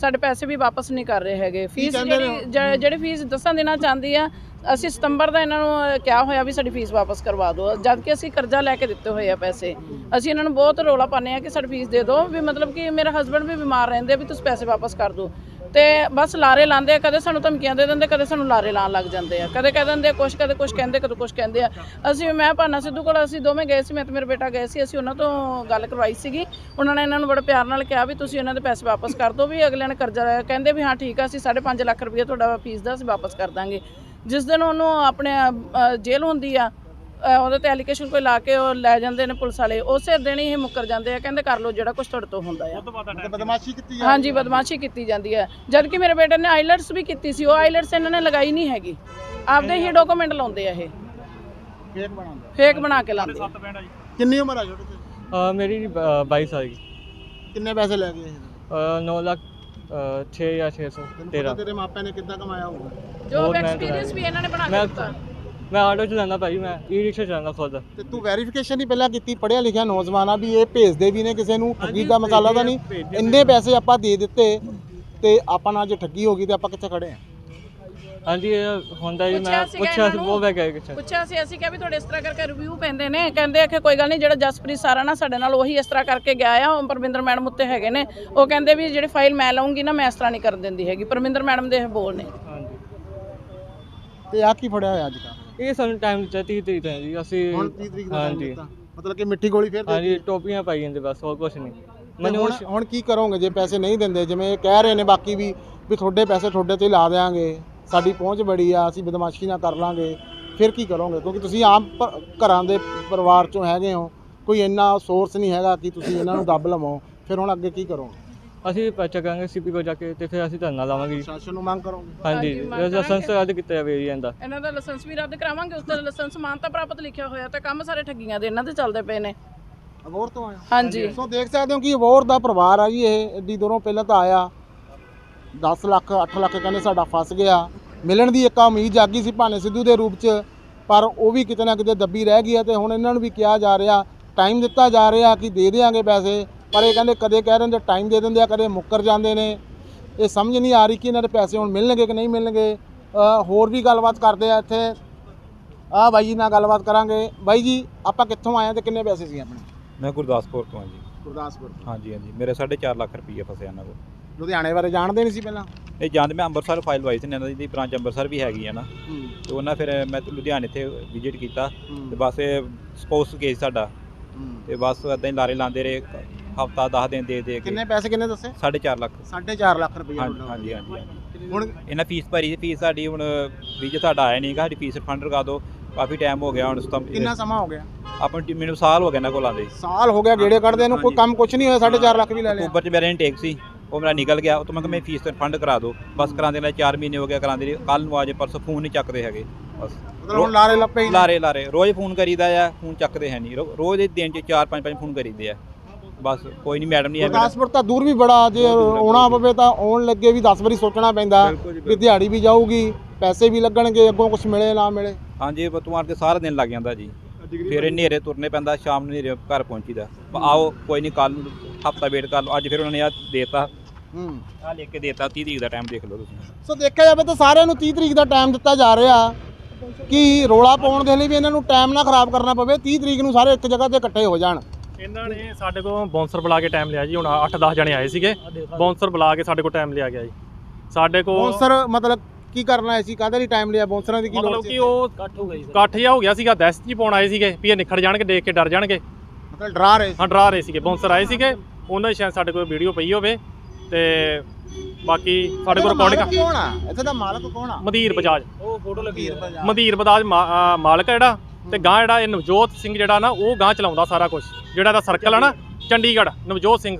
ਸਾਡੇ ਪੈਸੇ ਵੀ ਵਾਪਸ ਨਹੀਂ ਕਰ ਰਹੇ ਹੈਗੇ। ਫੀਸ ਕਹਿੰਦੇ ਨੇ ਜਿਹੜੀ ਜਿਹੜੀ ਫੀਸ ਦੱਸਾਂ ਦੇਣਾ ਚਾਹੁੰਦੀ ਆ ਅਸੀਂ ਸਤੰਬਰ ਦਾ ਇਹਨਾਂ ਨੂੰ ਕਿਹਾ ਹੋਇਆ ਵੀ ਸਾਡੀ ਫੀਸ ਵਾਪਸ ਕਰਵਾ ਦਿਓ। ਜਦ ਕਿ ਅਸੀਂ ਕਰਜ਼ਾ ਲੈ ਕੇ ਦਿੱਤੇ ਹੋਏ ਆ ਪੈਸੇ। ਅਸੀਂ ਇਹਨਾਂ ਨੂੰ ਬਹੁਤ ਰੋਲਾ ਪਾਉਂਦੇ ਆ ਕਿ ਸਾਡੀ ਫੀਸ ਦੇ ਦਿਓ। ਵੀ ਮਤਲਬ ਕਿ ਮੇਰੇ ਹਸਬੰਡ ਵੀ ਬਿਮਾਰ ਰਹਿੰਦੇ ਆ ਵੀ ਤੁਸੀਂ ਪੈਸੇ ਵਾਪਸ ਕਰ ਦਿਓ। ਤੇ ਬਸ ਲਾਰੇ ਲਾਉਂਦੇ ਆ, ਕਦੇ ਸਾਨੂੰ ਧਮਕੀਆਂ ਦੇ ਦਿੰਦੇ, ਕਦੇ ਸਾਨੂੰ ਲਾਰੇ ਲਾਉਣ ਲੱਗ ਜਾਂਦੇ ਆ। ਕਦੇ ਕਹਿ ਦਿੰਦੇ ਆ, ਕੁਛ, ਕਦੇ ਕੁਛ ਕਹਿੰਦੇ, ਕਦੇ ਕੁਛ ਕਹਿੰਦੇ ਆ। ਅਸੀਂ, ਮੈਂ ਭਾਨਾ ਸਿੱਧੂ ਕੋਲ, ਅਸੀਂ ਦੋਵੇਂ ਗਏ ਸੀ, ਮੈਂ ਤੇ ਮੇਰਾ ਬੇਟਾ ਗਏ ਸੀ, ਅਸੀਂ ਉਹਨਾਂ ਤੋਂ ਗੱਲ ਕਰਵਾਈ ਸੀਗੀ। ਉਹਨਾਂ ਨੇ ਇਹਨਾਂ ਨੂੰ ਬੜੇ ਪਿਆਰ ਨਾਲ ਕਿਹਾ ਵੀ ਤੁਸੀਂ ਇਹਨਾਂ ਦੇ ਪੈਸੇ ਵਾਪਸ ਕਰ ਦਿਓ, ਵੀ ਅਗਲਿਆਂ ਨੇ ਕਰਜ਼ਾ ਕਹਿੰਦੇ ਵੀ ਹਾਂ, ਠੀਕ ਆ, ਅਸੀਂ 5.5 ਲੱਖ ਰੁਪਏ ਤੁਹਾਡਾ ਫੀਸ ਦਾ ਅਸੀਂ ਵਾਪਸ ਕਰ ਦਾਂਗੇ। ਜਿਸ ਦਿਨ ਉਹਨੂੰ ਆਪਣੇ ਅ, ਜੇਲ੍ਹ ਹੁੰਦੀ ਆ ਅ, ਉਹਦੇ ਤੇ ਐਲੀਗੇਸ਼ਨ ਕੋਈ ਲਾ ਕੇ ਉਹ ਲੈ ਜਾਂਦੇ ਨੇ ਪੁਲਿਸ ਵਾਲੇ ਉਸੇ ਦਿਨ ਹੀ ਇਹ ਮੁੱਕਰ ਜਾਂਦੇ ਆ ਕਹਿੰਦੇ ਕਰ ਲਓ ਜਿਹੜਾ ਕੁਝ ਤੁਹਾਡੇ ਤੋਂ ਹੁੰਦਾ ਆ। ਬਦਮਾਸ਼ੀ ਕੀਤੀ ਜਾ ਹਾਂਜੀ ਬਦਮਾਸ਼ੀ ਕੀਤੀ ਜਾਂਦੀ ਹੈ ਜਦ ਕਿ ਮੇਰੇ ਬੇਟੇ ਨੇ ਆਈਲੈਟਸ ਵੀ ਕੀਤੀ ਸੀ ਉਹ ਆਈਲੈਟਸ ਇਹਨਾਂ ਨੇ ਲਗਾਈ ਨਹੀਂ ਹੈਗੀ। ਆਪਦੇ ਹੀ ਡਾਕੂਮੈਂਟ ਲਾਉਂਦੇ ਆ ਇਹ। ਫੇਕ ਬਣਾਉਂਦਾ ਫੇਕ ਬਣਾ ਕੇ ਲਾਉਂਦੇ ਆ। ਕਿੰਨੀ ਉਮਰ ਆ ਛੋਟੇ ਤੇ ਅ, ਮੇਰੀ ਅ, 22 ਸਾਲ ਦੀ। ਕਿੰਨੇ ਪੈਸੇ ਲੈ ਗਏ ਇਹ? 9 ਲੱਖ 6 ਜਾਂ 600 ਤੈਨੂੰ 13 ਪਤਾ ਤੇਰੇ ਮਾਪਿਆਂ ਨੇ ਕਿੱਦਾਂ ਕਮਾਇਆ ਹੋਊਗਾ? ਜੋ ਹੋਰ ਮੈਂ ਐਕਸਪੀਰੀਅੰਸ ਵੀ ਇਹਨਾਂ ਨੇ ਬਣਾ ਕੇ ਮੈਂ- ਦਿੱਤਾ। ਮੈਂ ਆਟੋ ਚਲਾਉਂਦਾ ਭਾਈ ਮੈਂ ਈ ਰਿਕਸ਼ਾ ਚਲਾਉਂਦਾ ਖੁਦ। ਤੇ ਤੂੰ ਵੈਰੀਫਿਕੇਸ਼ਨ ਹੀ ਪਹਿਲਾਂ ਕੀਤੀ ਪੜਿਆ ਲਿਖਿਆ ਨੌਜਵਾਨ ਆ ਵੀ ਇਹ ਭੇਜਦੇ ਵੀ ਨੇ ਕਿਸੇ ਨੂੰ ਠੱਗੀ ਦਾ ਮਸਾਲਾ ਤਾਂ ਨਹੀਂ। ਇੰਨੇ ਪੈਸੇ ਆਪਾਂ ਦੇ ਦਿੱਤੇ ਤੇ ਆਪਾਂ ਨਾਲ ਜੇ ਠੱਗੀ ਹੋ ਗਈ ਤੇ ਆਪਾਂ ਕਿੱਥੇ ਖੜੇ ਆ? ਹਾਂਜੀ ਇਹ ਹੁੰਦਾ ਜੀ ਪੁੱਛਿਆ ਮੈਂ ਸੀਗਾ ਪੁੱਛਿਆ ਸੀ ਇਹਨਾਂ ਬਹੁਤ ਨੂੰ। ਗਿਆ ਪੁੱਛਿਆ। ਸੀ ਅਸੀਂ ਕਿਹਾ ਵੀ ਤੁਹਾਡੇ ਇਸ ਤਰ੍ਹਾਂ ਕਰਕੇ ਰਿਵਿਊ ਪੈਂਦੇ ਨੇ। ਕਹਿੰਦੇ ਆ ਕਿ ਕੋਈ ਗੱਲ ਨਹੀਂ ਜਿਹੜਾ ਜਸਪ੍ਰੀਤ ਸਾਰਾ ਨਾ ਸਾਡੇ ਨਾਲ ਉਹੀ ਇਸ ਤਰ੍ਹਾਂ ਕਰਕੇ ਗਿਆ ਆ ਉਹ ਪਰਮਿੰਦਰ ਮੈਡਮ ਉੱਤੇ ਹੈਗੇ ਨੇ। ਉਹ ਕਹਿੰਦੇ ਵੀ ਜਿਹੜੀ ਫਾਈਲ ਮੈਂ ਲਾਉਂਗੀ ਨਾ ਮੈਂ ਇਸ ਤਰ੍ਹਾਂ ਨਹੀਂ ਕਰਨ ਦਿੰਦੀ ਹੈਗੀ। ਪਰਮਿੰਦਰ ਮੈਡਮ ਦੇ ਇਹ ਬੋਲ ਨੇ। ਹਾਂਜੀ। ਤੇ ਆ ਕੀ ਫੜਿਆ ਹੋਇਆ ਅੱਜ ਕੱਲ੍ਹ? ਇਹ ਸਾਨੂੰ ਟਾਈਮ ਦਿੱਤਾ 30 ਤਰੀਕ ਦਾ ਜੀ ਅਸੀਂ ਹੁਣ 30 ਤਰੀਕ ਦਾ time ਹਾਂਜੀ। ਦਿੱਤਾ। ਮਤਲਬ ਕਿ ਮਿੱਠੀ ਗੋਲੀ ਫੇਰ ਦੇ ਹਾਂਜੀ ਟੋਪੀਆਂ ਪਾਈ ਜਾਂਦੇ ਬਸ ਹੋਰ ਕੁਝ ਨਹੀਂ। ਮੈਨੂੰ ਹੁਣ ਹੁਣ ਕੀ ਕਰੋਗੇ? ਜੇ ਪੈਸੇ ਨਹੀਂ ਦਿੰਦੇ ਜਿਵੇਂ ਇਹ ਕਹਿ ਰਹੇ ਨੇ ਬਾਕੀ ਵੀ ਵੀ ਤੁਹਾਡੇ ਪੈਸੇ ਤੁਹਾਡੇ ਤੇ ਹੀ ਲਾ ਦੇਾਂਗੇ ਸਾਡੀ ਪਹੁੰਚ ਬੜੀ ਆ ਅਸੀਂ ਬਦਮਾਸ਼ੀ ਨਾ ਕਰ ਲਾਂਗੇ। ਫਿਰ ਕੀ ਕਰੋਗੇ? ਕਿਉਂਕਿ ਤੁਸੀਂ ਆਮ ਪ- ਘਰਾਂ ਦੇ ਪਰਿਵਾਰ ਚੋਂ ਹੈਗੇ ਹੋ ਕੋਈ ਇੰਨਾ ਸੋਰਸ ਨਹੀਂ ਹੈਗਾ ਕਿ ਤੁਸੀਂ ਇਹਨਾਂ ਨੂੰ ਦੱਬ ਲਵੋ। ਫਿਰ ਹੁਣ ਅੱਗੇ ਕੀ ਕਰੋਗੇ? ਅਸੀਂ ਪਰਚਾ ਕਰਾਂਗੇ ਸੀਪੀ ਕੋ ਜਾ ਕੇ ਤੇ ਫਿਰ ਅਸੀਂ ਧਰਨਾ ਲਾਵਾਂਗੇ। ਜੀ। ਸ਼ਾਸਨ ਨੂੰ ਮੰਗ ਕਰੋਗੇ? ਹਾਂਜੀ ਹਾਂਜੀ, ਮੰਗ ਲਾਇਸੈਂਸ ਕਰਾਂਗੇ। ਰੱਦ ਕੀਤਾ ਜਾਵੇ ਏਰੀਆ ਦਾ ਇਹਨਾਂ ਦਾ ਲਾਇਸੈਂਸ ਵੀ ਰੱਦ ਕਰਾਵਾਂਗੇ ਉਸ ਦਾ ਲਾਇਸੈਂਸ ਮਾਨਤਾ ਪ੍ਰਾਪਤ ਲਿਖਿਆ ਹੋਇਆ ਤੇ ਕੰਮ ਸਾਰੇ ਠੱਗੀਆਂ ਦੇ ਇਹਨਾਂ ਦੇ ਚੱਲਦੇ ਪਏ ਨੇ। ਅਬੋਰ ਤੋਂ ਆਇਆ ਹਾਂਜੀ। ਸੋ ਦੇਖ ਸਕਦੇ ਹੋ ਕਿ ਅਬੋਰ ਦਾ ਪਰਿਵਾਰ ਆ ਜੀ ਇਹ ਏਡੀ ਦੂਰੋਂ ਪਹਿਲਾਂ ਤਾਂ ਆਇਆ। 10 ਲੱਖ 8 ਲੱਖ ਕਹਿੰਦੇ ਸਾਡਾ ਫਸ ਗਿਆ। ਮਿਲਣ ਦੀ ਇੱਕ ਉਮੀਦ ਜਾਗੀ ਸੀ ਭਾਨੇ ਸਿੱਧੂ ਦੇ ਰੂਪ 'ਚ ਪਰ ਉਹ ਵੀ ਕਿਤੇ ਨਾ ਕਿਤੇ ਦੱਬੀ ਰਹਿ ਗਈ ਹੈ ਤੇ ਹੁਣ ਇਹਨਾਂ ਨੂੰ ਵੀ ਕਿਹਾ ਜਾ ਰਿਹਾ ਟਾਈਮ ਦਿੱਤਾ ਜਾ ਰਿਹਾ ਕਿ ਦੇ ਦੇਾਂਗੇ ਪੈਸੇ ਪਰ ਇਹ ਕਹਿੰਦੇ ਕਦੇ ਕਹਿ ਰਹੇ ਨੇ ਟਾਈਮ ਦੇ ਦਿੰਦੇ ਆ ਕਦੇ ਮੁੱਕਰ ਜਾਂਦੇ ਨੇ। ਇਹ ਸਮਝ ਨਹੀਂ ਆ ਰਹੀ ਕਿ ਇਹਨਾਂ ਦੇ ਪੈਸੇ ਹੁਣ ਮਿਲਣਗੇ ਕਿ ਨਹੀਂ ਮਿਲਣਗੇ। ਹੋਰ ਵੀ ਗੱਲਬਾਤ ਕਰਦੇ ਆ ਇੱਥੇ। ਆ ਬਾਈ ਜੀ ਨਾਲ ਗੱਲਬਾਤ ਕਰਾਂਗੇ। ਬਾਈ ਜੀ ਆਪਾਂ ਕਿੱਥੋਂ ਆਏ ਆ ਤੇ ਕਿੰਨੇ ਪੈਸੇ ਸੀ ਆਪਣੇ? ਮੈਂ ਗੁਰਦਾਸਪੁਰ ਤੋਂ ਹਾਂ ਜੀ। ਗੁਰਦਾਸਪੁਰ ਹਾਂਜੀ ਹਾਂਜੀ। ਮੇਰੇ 4.5 ਲੱਖ ਰੁਪਏ ਫਸਿਆ ਇਹਨਾਂ ਕੋਲ। ਲੁਧਿਆਣੇ ਬਾਰੇ ਜਾਣਦੇ ਨਹੀਂ ਸੀ ਪਹਿਲਾਂ? ਇਹ ਜਾਂਦੇ ਮੈਂ ਅੰਮ੍ਰਿਤਸਰ ਫਾਈਲ ਵਾਈ ਸੀ ਇਹਨਾਂ ਦੀ ਬ੍ਰਾਂਚ ਅੰਮ੍ਰਿਤਸਰ ਵੀ ਹੈਗੀ ਆ ਨਾ। ਤੇ ਉਹਨਾਂ ਫਿਰ ਮੈਂ ਤੇ ਲੁਧਿਆਣੇ ਤੇ ਵਿਜ਼ਿਟ ਕੀਤਾ। ਤੇ ਬਸ ਇਹ ਸਪੋਸ ਕੇਸ ਸਾਡਾ। ਤੇ ਬਸ ਇਦਾਂ ਹੀ ਲਾਰੇ ਲਾਉਂਦੇ ਰਹੇ ਹਫਤਾ 10 ਦਿਨ ਦੇ ਦੇ ਕੇ। ਕਿੰਨੇ ਪੈਸੇ ਕਿੰਨੇ ਦੱਸੇ? 4.5 ਲੱਖ। 4.5 ਲੱਖ ਰੁਪਏ ਹਾਂਜੀ ਹਾਂਜੀ ਹੁਣ ਇਹਨਾਂ ਫੀਸ ਭਰੀ ਸੀ ਫੀਸ ਸਾਡੀ ਹੁਣ ਵੀਜ਼ਾ ਸਾਡਾ ਆਇਆ ਨਹੀਂਗਾ ਸਾਡੀ ਫੀਸ ਰਿਫੰਡ ਲਗਾ ਦਿਓ। ਕਾਫੀ ਟਾਈਮ ਹੋ ਗਿਆ ਹੁਣ ਸਤੰਬ ਕਿੰਨਾ ਸਮਾਂ ਹੋ ਗਿਆ? ਆਪਾਂ ਨੂੰ- ਮੈਨੂੰ ਸਾਲ ਹੋ ਗਿਆ ਇਹਨਾਂ ਕੋਲ ਆਂਦੇ ਸਾਲ ਹੋ ਗਿਆ ਗੇੜੇ ਕੱਢਦੇ ਨੂੰ ਕੋਈ ਕੰਮ ਕੁਛ ਨਹੀਂ ਹੋਇਆ 4.5 ਲੱਖ ਵੀ ਲੈ ਲਿਆ। ਅਕਤੂਬਰ ਚ ਮੇਰਾ ਇਨਟੇਕ ਸੀ। ਉਹ ਮੇਰਾ ਨਿਕਲ ਗਿਆ ਉਹ ਤੋਂ ਮੈਂ ਕਿਹਾ ਮੇਰੀ ਫੀਸ ਰਿਫੰਡ ਕਰਾ ਦਿਓ। ਬਸ ਕਰਾਉਂਦੇ ਨੇ 4 ਮਹੀਨੇ ਹੋ ਗਿਆ ਕਰਾਉਂਦੇ ਨੇ ਕੱਲ ਨੂੰ ਆਜੇ ਪਰਸੋਂ ਫੋਨ ਨਹੀਂ ਚੱਕਦੇ ਹੈਗੇ। ਬਸ। ਮਤਲਬ ਹੁਣ ਲਾਰੇ ਲੱਪੇ ਹੀ ਨੇ। ਲਾਰੇ ਲਾਰੇ। ਰੋਜ਼ ਫੋਨ ਕਰੀਦਾ ਆ ਫੋਨ ਚੱਕਦੇ ਹੈ ਨਹੀਂ। ਰੋ- ਰੋਜ਼ ਦੇ ਦਿਨ ਚ 4 5 5 ਫੋਨ ਕਰੀਦੇ ਆ। ਬਸ ਕੋਈ ਨਹੀਂ ਮੈਡਮ ਨਹੀਂ ਮੇਰਾ ਗੁਰਦਾਸਪੁਰ ਤਾਂ ਦੂਰ ਵੀ ਬੜਾ ਜੇ ਆਉਣਾ ਪਵੇ ਤਾਂ ਆਉਣ ਲੱਗੇ ਵੀ 10 ਵਾਰੀ ਸੋਚਣਾ ਪੈਂਦਾ ਬਿਲਕੁਲ ਵੀ ਦਿਹਾੜੀ ਵੀ ਜਾਊਗੀ ਪੈਸੇ ਵੀ ਲੱਗਣਗੇ ਅੱਗੋਂ ਕੁਝ ਮਿਲੇ ਨਾ ਮਿਲੇ। ਹਾਂਜੀ ਬਤੂਆਂ ਤੇ ਸਾਰਾ ਦਿਨ ਲੱਗ ਜਾਂਦਾ ਜੀ। ਫਿਰ ਹਨੇਰੇ ਤੁਰਨੇ ਪੈਂਦਾ ਸ਼ਾਮ ਨੂੰ ਹਨੇਰੇ ਘਰ ਪਹੁੰਚੀਦਾ। ਆਓ ਕੋਈ ਨਹੀਂ ਕੱਲ ਨੂੰ ਹਫਤਾ ਵੇਟ ਕਰ ਲਓ। ਅੱਜ ਫਿਰ ਉਹਨਾਂ ਨੇ ਆ ਦੇਤਾ। ਹੂੰ। ਆ ਲਿਖ ਕੇ ਦੇਤਾ 30 ਤਰੀਕ ਦਾ ਟਾਈਮ ਦੇਖ ਲਓ ਤੁਸੀਂ। ਸੋ ਦੇਖਿਆ ਜਾਵੇ ਤਾਂ ਸਾਰਿਆਂ ਨੂੰ 30 ਤਰੀਕ ਦਾ ਟਾਈਮ ਦਿੱਤਾ ਜਾ ਰਿਹਾ। ਕਿ ਰੋਲਾ ਪਾਉਣ ਦੇ ਲਈ ਵੀ ਇਹਨਾਂ ਨੂੰ ਟਾਈਮ ਨਾ ਖਰਾਬ ਕਰਨਾ ਪਵੇ 30 ਤਰੀਕ ਨੂੰ ਸਾਰੇ ਇੱਕ ਜਗ੍ਹਾ ਤੇ ਇਕੱਠੇ ਹੋ ਜਾਣ। ਇਹਨਾਂ ਨੇ ਸਾਡੇ ਕੋਲ ਬੌਂਸਰ ਬੁਲਾ ਕੇ ਟਾਈਮ ਲਿਆ ਜੀ। ਹੁਣ 8-10 ਜਣੇ ਆਏ ਸੀਗੇ। ਬੌਂਸਰ ਬੁਲਾ ਕੇ ਸਾਡੇ ਕੋਲ ਟਾਈਮ ਲਿਆ ਗਿਆ ਜੀ। ਸਾਡੇ ਕੋਲ ਬੌਂਸਰ ਮਤਲਬ ਕੀ ਕਰਨਾ ਹੈ ਸੀ? ਕਾਹਦੇ ਲਈ ਟਾਈਮ ਲਿਆ? ਬੌਂਸਰਾਂ ਦੀ ਕੀ ਲੋੜ ਮਤਲਬ ਸੀ ਕਿ ਉਹ ਕੱਟ ਹੋ ਗਈ ਸਰ ਇਕੱਠ ਜਿਹਾ ਹੋ ਗਿਆ ਸੀਗਾ ਦਹਿਸ਼ਤ ਜੀ ਪਾਉਣ ਆਏ ਸੀਗੇ ਵੀ ਇਹ ਨਿਖੜ ਜਾਣਗੇ ਦੇਖ ਕੇ ਡਰ ਜਾਣਗੇ। ਮਤਲਬ ਡਰਾ ਰਹੇ ਸੀ। ਹਾਂ ਡਰਾ ਰਹੇ ਸੀਗੇ। ਬੌਂਸਰ ਆਏ ਸੀਗੇ ਉਹਨਾਂ ਦੀ ਸ਼ਾਇਦ ਸਾਡੇ ਕੋਲ ਵੀਡੀਓ ਪਈ ਹੋਵੇ ਤੇ ਬਾਕੀ ਸਾਡੇ ਕੋਲ ਰਿਕਾਰਡਿੰਗ ਕੌਣ ਆ? ਇੱਥੇ ਦਾ ਮਾਲਕ ਕੌਣ ਆ? ਮਦੀਰ ਬਜਾਜ। ਉਹ ਫੋਟੋ ਲੱਗੀ ਹੈ ਮਦੀਰ ਬਜਾਜ। ਮਾ- ਅਹ ਮਾਲਕ ਹੈ ਜਿਹੜਾ ਤੇ ਗਾਂ ਜਿਹੜਾ ਇਹ ਨਵਜੋਤ ਸਿੰਘ ਜਿਹੜਾ ਨਾ ਉਹ ਗਾਂ ਚਲਾਉਂਦਾ ਸਾਰਾ ਕੁਝ ਜਿਹੜਾ ਇਹਦਾ ਸਰਕਲ ਹੈ ਨਾ ਚੰਡੀਗੜ੍ਹ ਨਵਜੋਤ ਸਿੰਘ।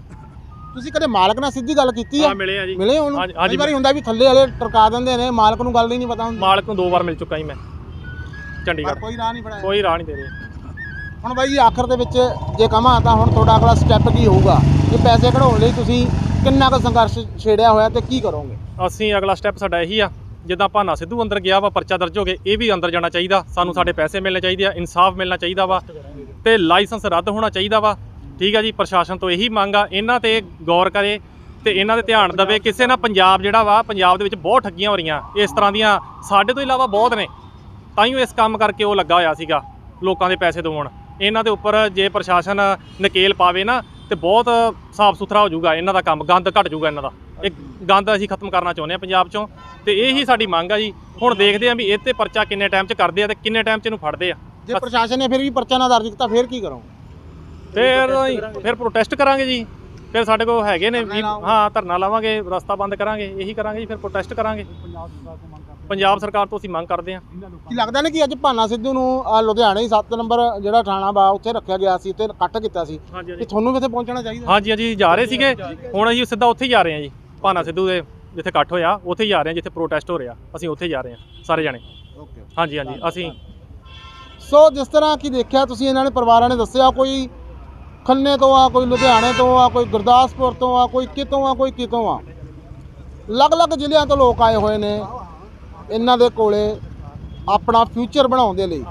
ਤੁਸੀਂ ਕਦੇ ਮਾਲਕ ਨਾਲ ਸਿੱਧੀ ਗੱਲ ਕੀਤੀ ਆ? ਮਿਲੇ ਆ ਜੀ। ਮਿਲੇ ਉਹਨੂੰ? ਹਾਂਜੀ- ਹਾਂਜੀ। ਕਈ ਵਾਰੀ ਹੁੰਦਾ ਵੀ ਥੱਲੇ ਵਾਲੇ ਟਰਕਾ ਦਿੰਦੇ ਨੇ ਮਾਲਕ ਨੂੰ ਗੱਲ ਹੀ ਨਹੀਂ ਪਤਾ ਹੁੰਦੀ। ਮਾਲਕ ਨੂੰ ਦੋ ਵਾਰ ਮਿਲ ਚੁੱਕਾ ਜੀ ਮੈਂ। ਪਰ ਚੰਡੀਗੜ੍ਹ ਕੋਈ ਰਾਹ ਨਹੀਂ ਫੜਾਇਆ ਕੋਈ ਰਾਹ ਨਹੀਂ ਦੇ ਰਹੇ। ਹੁਣ ਬਾਈ ਜੀ ਆਖਰ ਦੇ ਵਿੱਚ ਜੇ ਕਮਾਂ ਤਾਂ ਹੁਣ ਤੁਹਾਡਾ ਅਗਲਾ ਸਟੈਪ ਕੀ ਹੋਊਗਾ? ਇਹ ਪੈਸੇ ਕਢਾਉਣ ਲਈ ਤੁਸੀਂ ਕਿੰਨਾ ਕੁ ਸੰਘਰਸ਼ ਛੇੜਿਆ ਹੋਇਆ ਤੇ ਕੀ ਕਰੋਗੇ? ਅਸੀਂ ਅਗਲਾ ਸਟੈਪ ਸਾਡਾ ਇਹੀ ਆ। ਜਿੱਦਾਂ ਭਾਨਾ ਸਿੱਧੂ ਅੰਦਰ ਗਿਆ ਵਾ ਪਰਚਾ ਦਰਜ ਹੋ ਕੇ ਇਹ ਵੀ ਅੰਦਰ ਜਾਣਾ ਚਾਹੀਦਾ। ਸਾਨੂੰ ਸਾਡੇ ਪੈਸੇ ਮਿਲਣੇ ਚਾਹੀਦੇ ਆ ਇਨਸਾਫ ਮਿਲਣਾ ਚਾਹੀਦਾ ਵਾ ਤੇ ਲਾਇਸੈਂਸ ਰੱਦ ਹੋਣਾ ਚਾਹੀਦਾ ਵਾ। ਠੀਕ ਆ ਜੀ ਪ੍ਰਸ਼ਾਸਨ ਤੋਂ ਇਹੀ ਮੰਗ ਆ ਇਹਨਾਂ ਤੇ ਗੌਰ ਕਰੇ ਤੇ ਇਹਨਾਂ ਦੇ ਧਿਆਨ ਦੇਵੇ। ਕਿਸੇ ਨਾਲ ਪੰਜਾਬ ਜਿਹੜਾ ਵਾ ਪੰਜਾਬ ਦੇ ਵਿੱਚ ਬਹੁਤ ਠੱਗੀਆਂ ਹੋ ਰਹੀਆਂ। ਇਸ ਤਰ੍ਹਾਂ ਦੀਆਂ ਸਾਡੇ ਤੋਂ ਇਲਾਵਾ ਬਹੁਤ ਨੇ। ਤਾਈਓ ਇਸ ਕੰਮ ਕਰਕੇ ਉਹ ਲੱਗਾ ਹੋਇਆ ਸੀਗਾ ਲੋਕਾਂ ਦੇ ਪੈਸੇ ਦਵਾਉਣ। ਇਹਨਾਂ ਦੇ ਉੱਪਰ ਜੇ ਪ੍ਰਸ਼ਾਸਨ ਨਕੇਲ ਪਾਵੇ ਨਾ ਤੇ ਬਹੁਤ ਸਾਫ਼ ਸੁਥਰਾ ਹੋ ਜਾਊਗਾ ਇਹਨਾਂ ਦਾ ਕੰਮ। ਗੰਦ ਘਟ ਜਾਊਗਾ ਇਹਨਾਂ ਦਾ। ਇੱਕ ਗੰਦ ਅਸੀਂ ਖਤਮ ਕਰਨਾ ਚਾਹੁੰਦੇ ਆ ਪੰਜਾਬ ਚੋਂ। ਤੇ ਇਹ ਹੀ ਸਾਡੀ ਮੰਗ ਆ ਜੀ। ਹੁਣ ਦੇਖਦੇ ਆ ਵੀ ਇਹ ਤੇ ਪਰਚਾ ਕਿੰਨੇ ਟਾਈਮ 'ਚ ਕਰਦੇ ਆ ਤੇ ਕਿੰਨੇ ਟਾਈਮ 'ਚ ਇਹਨੂੰ ਫੜਦੇ ਆ। ਜੇ ਪ੍ਰਸ਼ਾਸਨ ਨੇ ਫਿਰ ਵੀ ਪਰਚਾ ਨਾ ਦਰਜ ਕੀਤਾ ਫਿਰ ਕੀ ਕਰੋ ਫਿਰ ਫਿਰ ਪ੍ਰੋਟੈਸਟ ਕਰਾਂਗੇ ਜੀ। ਫਿਰ ਸਾਡੇ ਕੋਲ ਹੈਗੇ ਨੇ ਵੀ ਹਾਂ ਧਰਨਾ ਲਾਵਾਂਗੇ ਰਸਤਾ ਬੰਦ ਕਰਾਂਗੇ ਇਹੀ ਕਰਾਂਗੇ ਜੀ ਫਿਰ ਪ੍ਰੋਟੈਸਟ ਕਰਾਂਗੇ। ਪੰਜਾਬ ਸਰਕਾਰ ਤੋਂ ਅਸੀਂ ਮੰਗ ਕਰਦੇ ਹਾਂ। ਕੀ ਲੱਗਦਾ ਨੇ ਕਿ ਅੱਜ ਭਾਨਾ ਸਿੱਧੂ ਨੂੰ ਆਹ ਲੁਧਿਆਣੇ 7 ਨੰਬਰ ਜਿਹੜਾ ਥਾਣਾ ਵਾ ਉੱਥੇ ਰੱਖਿਆ ਗਿਆ ਸੀ ਤੇ ਕੱਟ ਕੀਤਾ ਸੀ। ਹਾਂਜੀ ਕਿ ਤੁਹਾਨੂੰ ਵੀ ਇੱਥੇ ਪਹੁੰਚਣਾ ਚਾਹੀਦਾ? ਹਾਂਜੀ ਹਾਂਜੀ ਜਾ ਰਹੇ ਸੀਗੇ। ਹੁਣ ਅਸੀਂ ਸਿੱਧਾ ਉੱਥੇ ਹੀ ਜਾ ਰਹੇ ਹਾਂ ਜੀ। ਭਾਨਾ ਸਿੱਧੂ ਦੇ ਜਿੱਥੇ ਇਕੱਠ ਹੋਇਆ ਉੱਥੇ ਹੀ ਜਾ ਰਹੇ ਹਾਂ ਜਿੱਥੇ ਪ੍ਰੋਟੈਸਟ ਹੋ ਰਿਹਾ। ਅਸੀਂ ਉੱਥੇ ਹੀ ਜਾ ਰਹੇ ਹਾਂ ਸਾਰੇ ਜਾਣੇ। ਓਕੇ ਹਾਂਜੀ ਹਾਂਜੀ ਅਸੀਂ ਸੋ ਜਿਸ ਤਰ੍ਹਾਂ ਕਿ ਦੇਖਿਆ ਤੁਸੀਂ ਇਹਨਾਂ ਨੇ ਪਰਿਵਾਰਾਂ ਨੇ ਦੱਸਿਆ ਕੋਈ ਖੰਨੇ ਤੋਂ ਆ, ਕੋਈ ਲੁਧਿਆਣੇ ਤੋਂ ਆ, ਕੋਈ ਗੁਰਦਾਸਪੁਰ ਤੋਂ ਆ, ਕੋਈ ਕਿਤੋਂ ਆ, ਕੋਈ ਕਿਤੋਂ ਆ। ਅਲੱਗ-ਅਲੱਗ ਜ਼ਿਲ੍ਹਿਆਂ ਤੋਂ ਲੋਕ ਆਏ ਹੋਏ ਨੇ ਇਹਨਾਂ ਦੇ ਕੋਲੇ ਆਪਣਾ ਫਿਊਚਰ ਬਣਾਉਣ ਦੇ ਲਈ।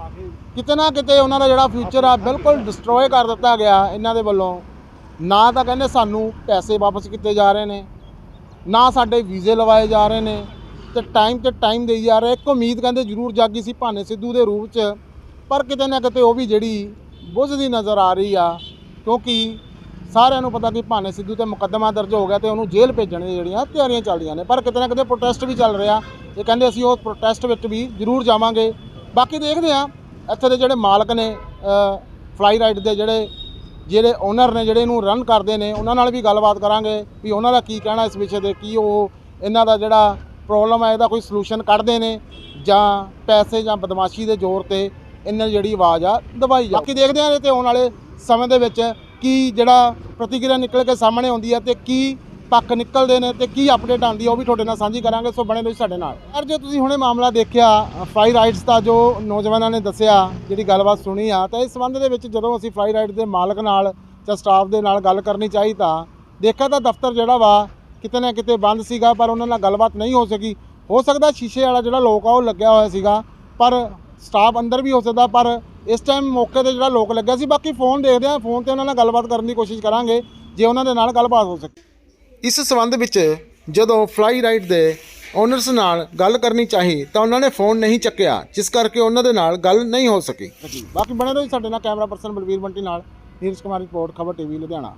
ਕਿਤੇ ਨਾ ਕਿਤੇ ਉਹਨਾਂ ਦਾ ਜਿਹੜਾ ਫਿਊਚਰ ਆ, ਬਿਲਕੁਲ ਡਿਸਟਰੋਏ ਕਰ ਦਿੱਤਾ ਗਿਆ ਇਹਨਾਂ ਦੇ ਵੱਲੋਂ। ਨਾ ਤਾਂ ਕਹਿੰਦੇ ਸਾਨੂੰ ਪੈਸੇ ਵਾਪਸ ਕੀਤੇ ਜਾ ਰਹੇ ਨੇ, ਨਾ ਸਾਡੇ ਵੀਜ਼ੇ ਲਵਾਏ ਜਾ ਰਹੇ ਨੇ ਤੇ ਟਾਈਮ ਤੇ ਟਾਈਮ ਦੇਈ ਜਾ ਰਹੇ। ਇੱਕ ਉਮੀਦ ਕਹਿੰਦੇ ਜ਼ਰੂਰ ਜਾਗੀ ਸੀ ਭਾਨੇ ਸਿੱਧੂ ਦੇ ਰੂਪ 'ਚ, ਪਰ ਕਿਤੇ ਨਾ ਕਿਤੇ ਉਹ ਵੀ ਜਿਹੜੀ ਬੁਝਦੀ ਨਜ਼ਰ ਆ ਰਹੀ ਆ ਕਿਉਂਕਿ ਸਾਰਿਆਂ ਨੂੰ ਪਤਾ ਕਿ ਭਾਨੇ ਸਿੱਧੂ ਤੇ ਮੁਕੱਦਮਾ ਦਰਜ ਹੋ ਗਿਆ ਤੇ ਉਹਨੂੰ ਜੇਲ੍ਹ ਭੇਜਣ ਦੀਆਂ ਜਿਹੜੀਆਂ ਤਿਆਰੀਆਂ ਚੱਲਦੀਆਂ ਨੇ। ਪਰ ਕਿਤੇ ਨਾ ਕਿਤੇ ਪ੍ਰੋਟੈਸਟ ਵੀ ਚੱਲ ਰਿਹਾ। ਇਹ ਕਹਿੰਦੇ ਅਸੀਂ ਉਹ ਪ੍ਰੋਟੈਸਟ ਵਿੱਚ ਵੀ ਜ਼ਰੂਰ ਜਾਵਾਂਗੇ। ਬਾਕੀ ਦੇਖਦੇ ਆ ਇੱਥੇ ਦੇ ਜਿਹੜੇ ਮਾਲਕ ਨੇ ਫਲਾਈ ਰਾਈਡ ਦੇ ਜਿਹੜੇ ਜਿਹੜੇ ਓਨਰ ਨੇ, ਜਿਹੜੇ ਇਹਨੂੰ ਰਨ ਕਰਦੇ ਨੇ, ਉਹਨਾਂ ਨਾਲ ਵੀ ਗੱਲਬਾਤ ਕਰਾਂਗੇ ਵੀ ਉਹਨਾਂ ਦਾ ਕੀ ਕਹਿਣਾ ਇਸ ਵਿਸ਼ੇ ਤੇ, ਕੀ ਉਹ ਇਹਨਾਂ ਦਾ ਜਿਹੜਾ ਪ੍ਰੋਬਲਮ ਹੈ ਇਹਦਾ ਕੋਈ ਸੋਲੂਸ਼ਨ ਕੱਢਦੇ ਨੇ ਜਾਂ ਪੈਸੇ ਜਾਂ ਬਦਮਾਸ਼ੀ ਦੇ ਜ਼ੋਰ ਤੇ ਇਹਨਾਂ ਦੀ ਜਿਹੜੀ ਆਵਾਜ਼ ਆ, ਦਬਾਈ ਜਾ ਬਾਕੀ ਦੇਖਦੇ ਹਾਂ ਤੇ ਆਉਣ ਵਾਲੇ ਸਮੇਂ ਦੇ ਵਿੱਚ ਕੀ ਜਿਹੜਾ ਪ੍ਰਤੀਕਿਰਿਆ ਨਿਕਲ ਕੇ ਸਾਹਮਣੇ ਆਉਂਦੀ ਹੈ ਤੇ ਕੀ ਪੱਖ ਨਿਕਲਦੇ ਨੇ ਤੇ ਕੀ ਅਪਡੇਟ ਆਉਂਦੀ ਹੈ, ਉਹ ਵੀ ਤੁਹਾਡੇ ਨਾਲ ਸਾਂਝੀ ਕਰਾਂਗੇ, ਸੋ ਬਣੇ ਰਹੋ ਸਾਡੇ ਨਾਲ। ਯਾਰ ਜੇ ਤੁਸੀਂ ਹੁਣੇ ਮਾਮਲਾ ਦੇਖਿਆ ਫਲਾਈ ਰਾਈਡਸ ਦਾ ਜੋ ਨੌਜਵਾਨਾਂ ਨੇ ਦੱਸਿਆ, ਜਿਹੜੀ ਗੱਲਬਾਤ ਸੁਣੀ ਆ, ਤਾਂ ਇਸ ਸੰਬੰਧ ਦੇ ਵਿੱਚ ਜਦੋਂ ਅਸੀਂ ਫਲਾਈ ਰਾਈਡ ਦੇ ਮਾਲਕ ਨਾਲ ਜਾਂ ਸਟਾਫ ਦੇ ਨਾਲ ਗੱਲ ਕਰਨੀ ਚਾਹੀ ਤਾਂ ਦੇਖਿਆ ਤਾਂ ਦਫ਼ਤਰ ਜਿਹੜਾ ਵਾ ਕਿਤੇ ਨਾ ਕਿਤੇ ਬੰਦ ਸੀਗਾ, ਪਰ ਉਹਨਾਂ ਨਾਲ ਗੱਲਬਾਤ ਨਹੀਂ ਹੋ ਸਕੀ। ਹੋ ਸਕਦਾ ਸ਼ੀਸ਼ੇ ਵਾਲਾ ਜਿਹੜਾ ਲੋਕ ਆ, ਉਹ ਲੱਗਿਆ ਹੋਇਆ ਸੀਗਾ, ਪਰ ਸਟਾਫ ਅੰਦਰ ਵੀ ਹੋ ਸਕਦਾ, ਪਰ ਇਸ ਟਾਈਮ ਮੌਕੇ ਤੇ ਜਿਹੜਾ ਲੋਕ ਲੱਗਿਆ ਸੀ ਬਾਕੀ ਫੋਨ ਦੇਖਦੇ ਆ ਫੋਨ ਤੇ ਉਹਨਾਂ ਨਾਲ ਗੱਲਬਾਤ ਕਰਨ ਦੀ ਕੋਸ਼ਿਸ਼ ਕਰਾਂਗੇ ਜੇ ਉਹਨਾਂ ਦੇ ਨਾਲ ਗੱਲਬਾਤ ਹੋ ਸਕੇ। ਇਸ ਸੰਬੰਧ ਵਿੱਚ ਜਦੋਂ ਫਲਾਈ ਰਾਈਡ ਦੇ ਓਨਰਸ ਨਾਲ ਗੱਲ ਕਰਨੀ ਚਾਹੀ ਤਾਂ ਉਹਨਾਂ ਨੇ ਫੋਨ ਨਹੀਂ ਚੱਕਿਆ ਜਿਸ ਕਰਕੇ ਉਹਨਾਂ ਦੇ ਨਾਲ ਗੱਲ ਨਹੀਂ ਹੋ ਸਕੀ। ਬਾਕੀ ਬਣੇ ਰਹੋ ਸਾਡੇ ਨਾਲ ਕੈਮਰਾ ਪਰਸਨ ਬਲਵੀਰ ਬੰਟੀ ਨਾਲ ਨੀਰਜ ਕੁਮਾਰ ਰਿਪੋਰਟ ਖਬਰ ਟੀਵੀ ਲੁਧਿਆਣਾ।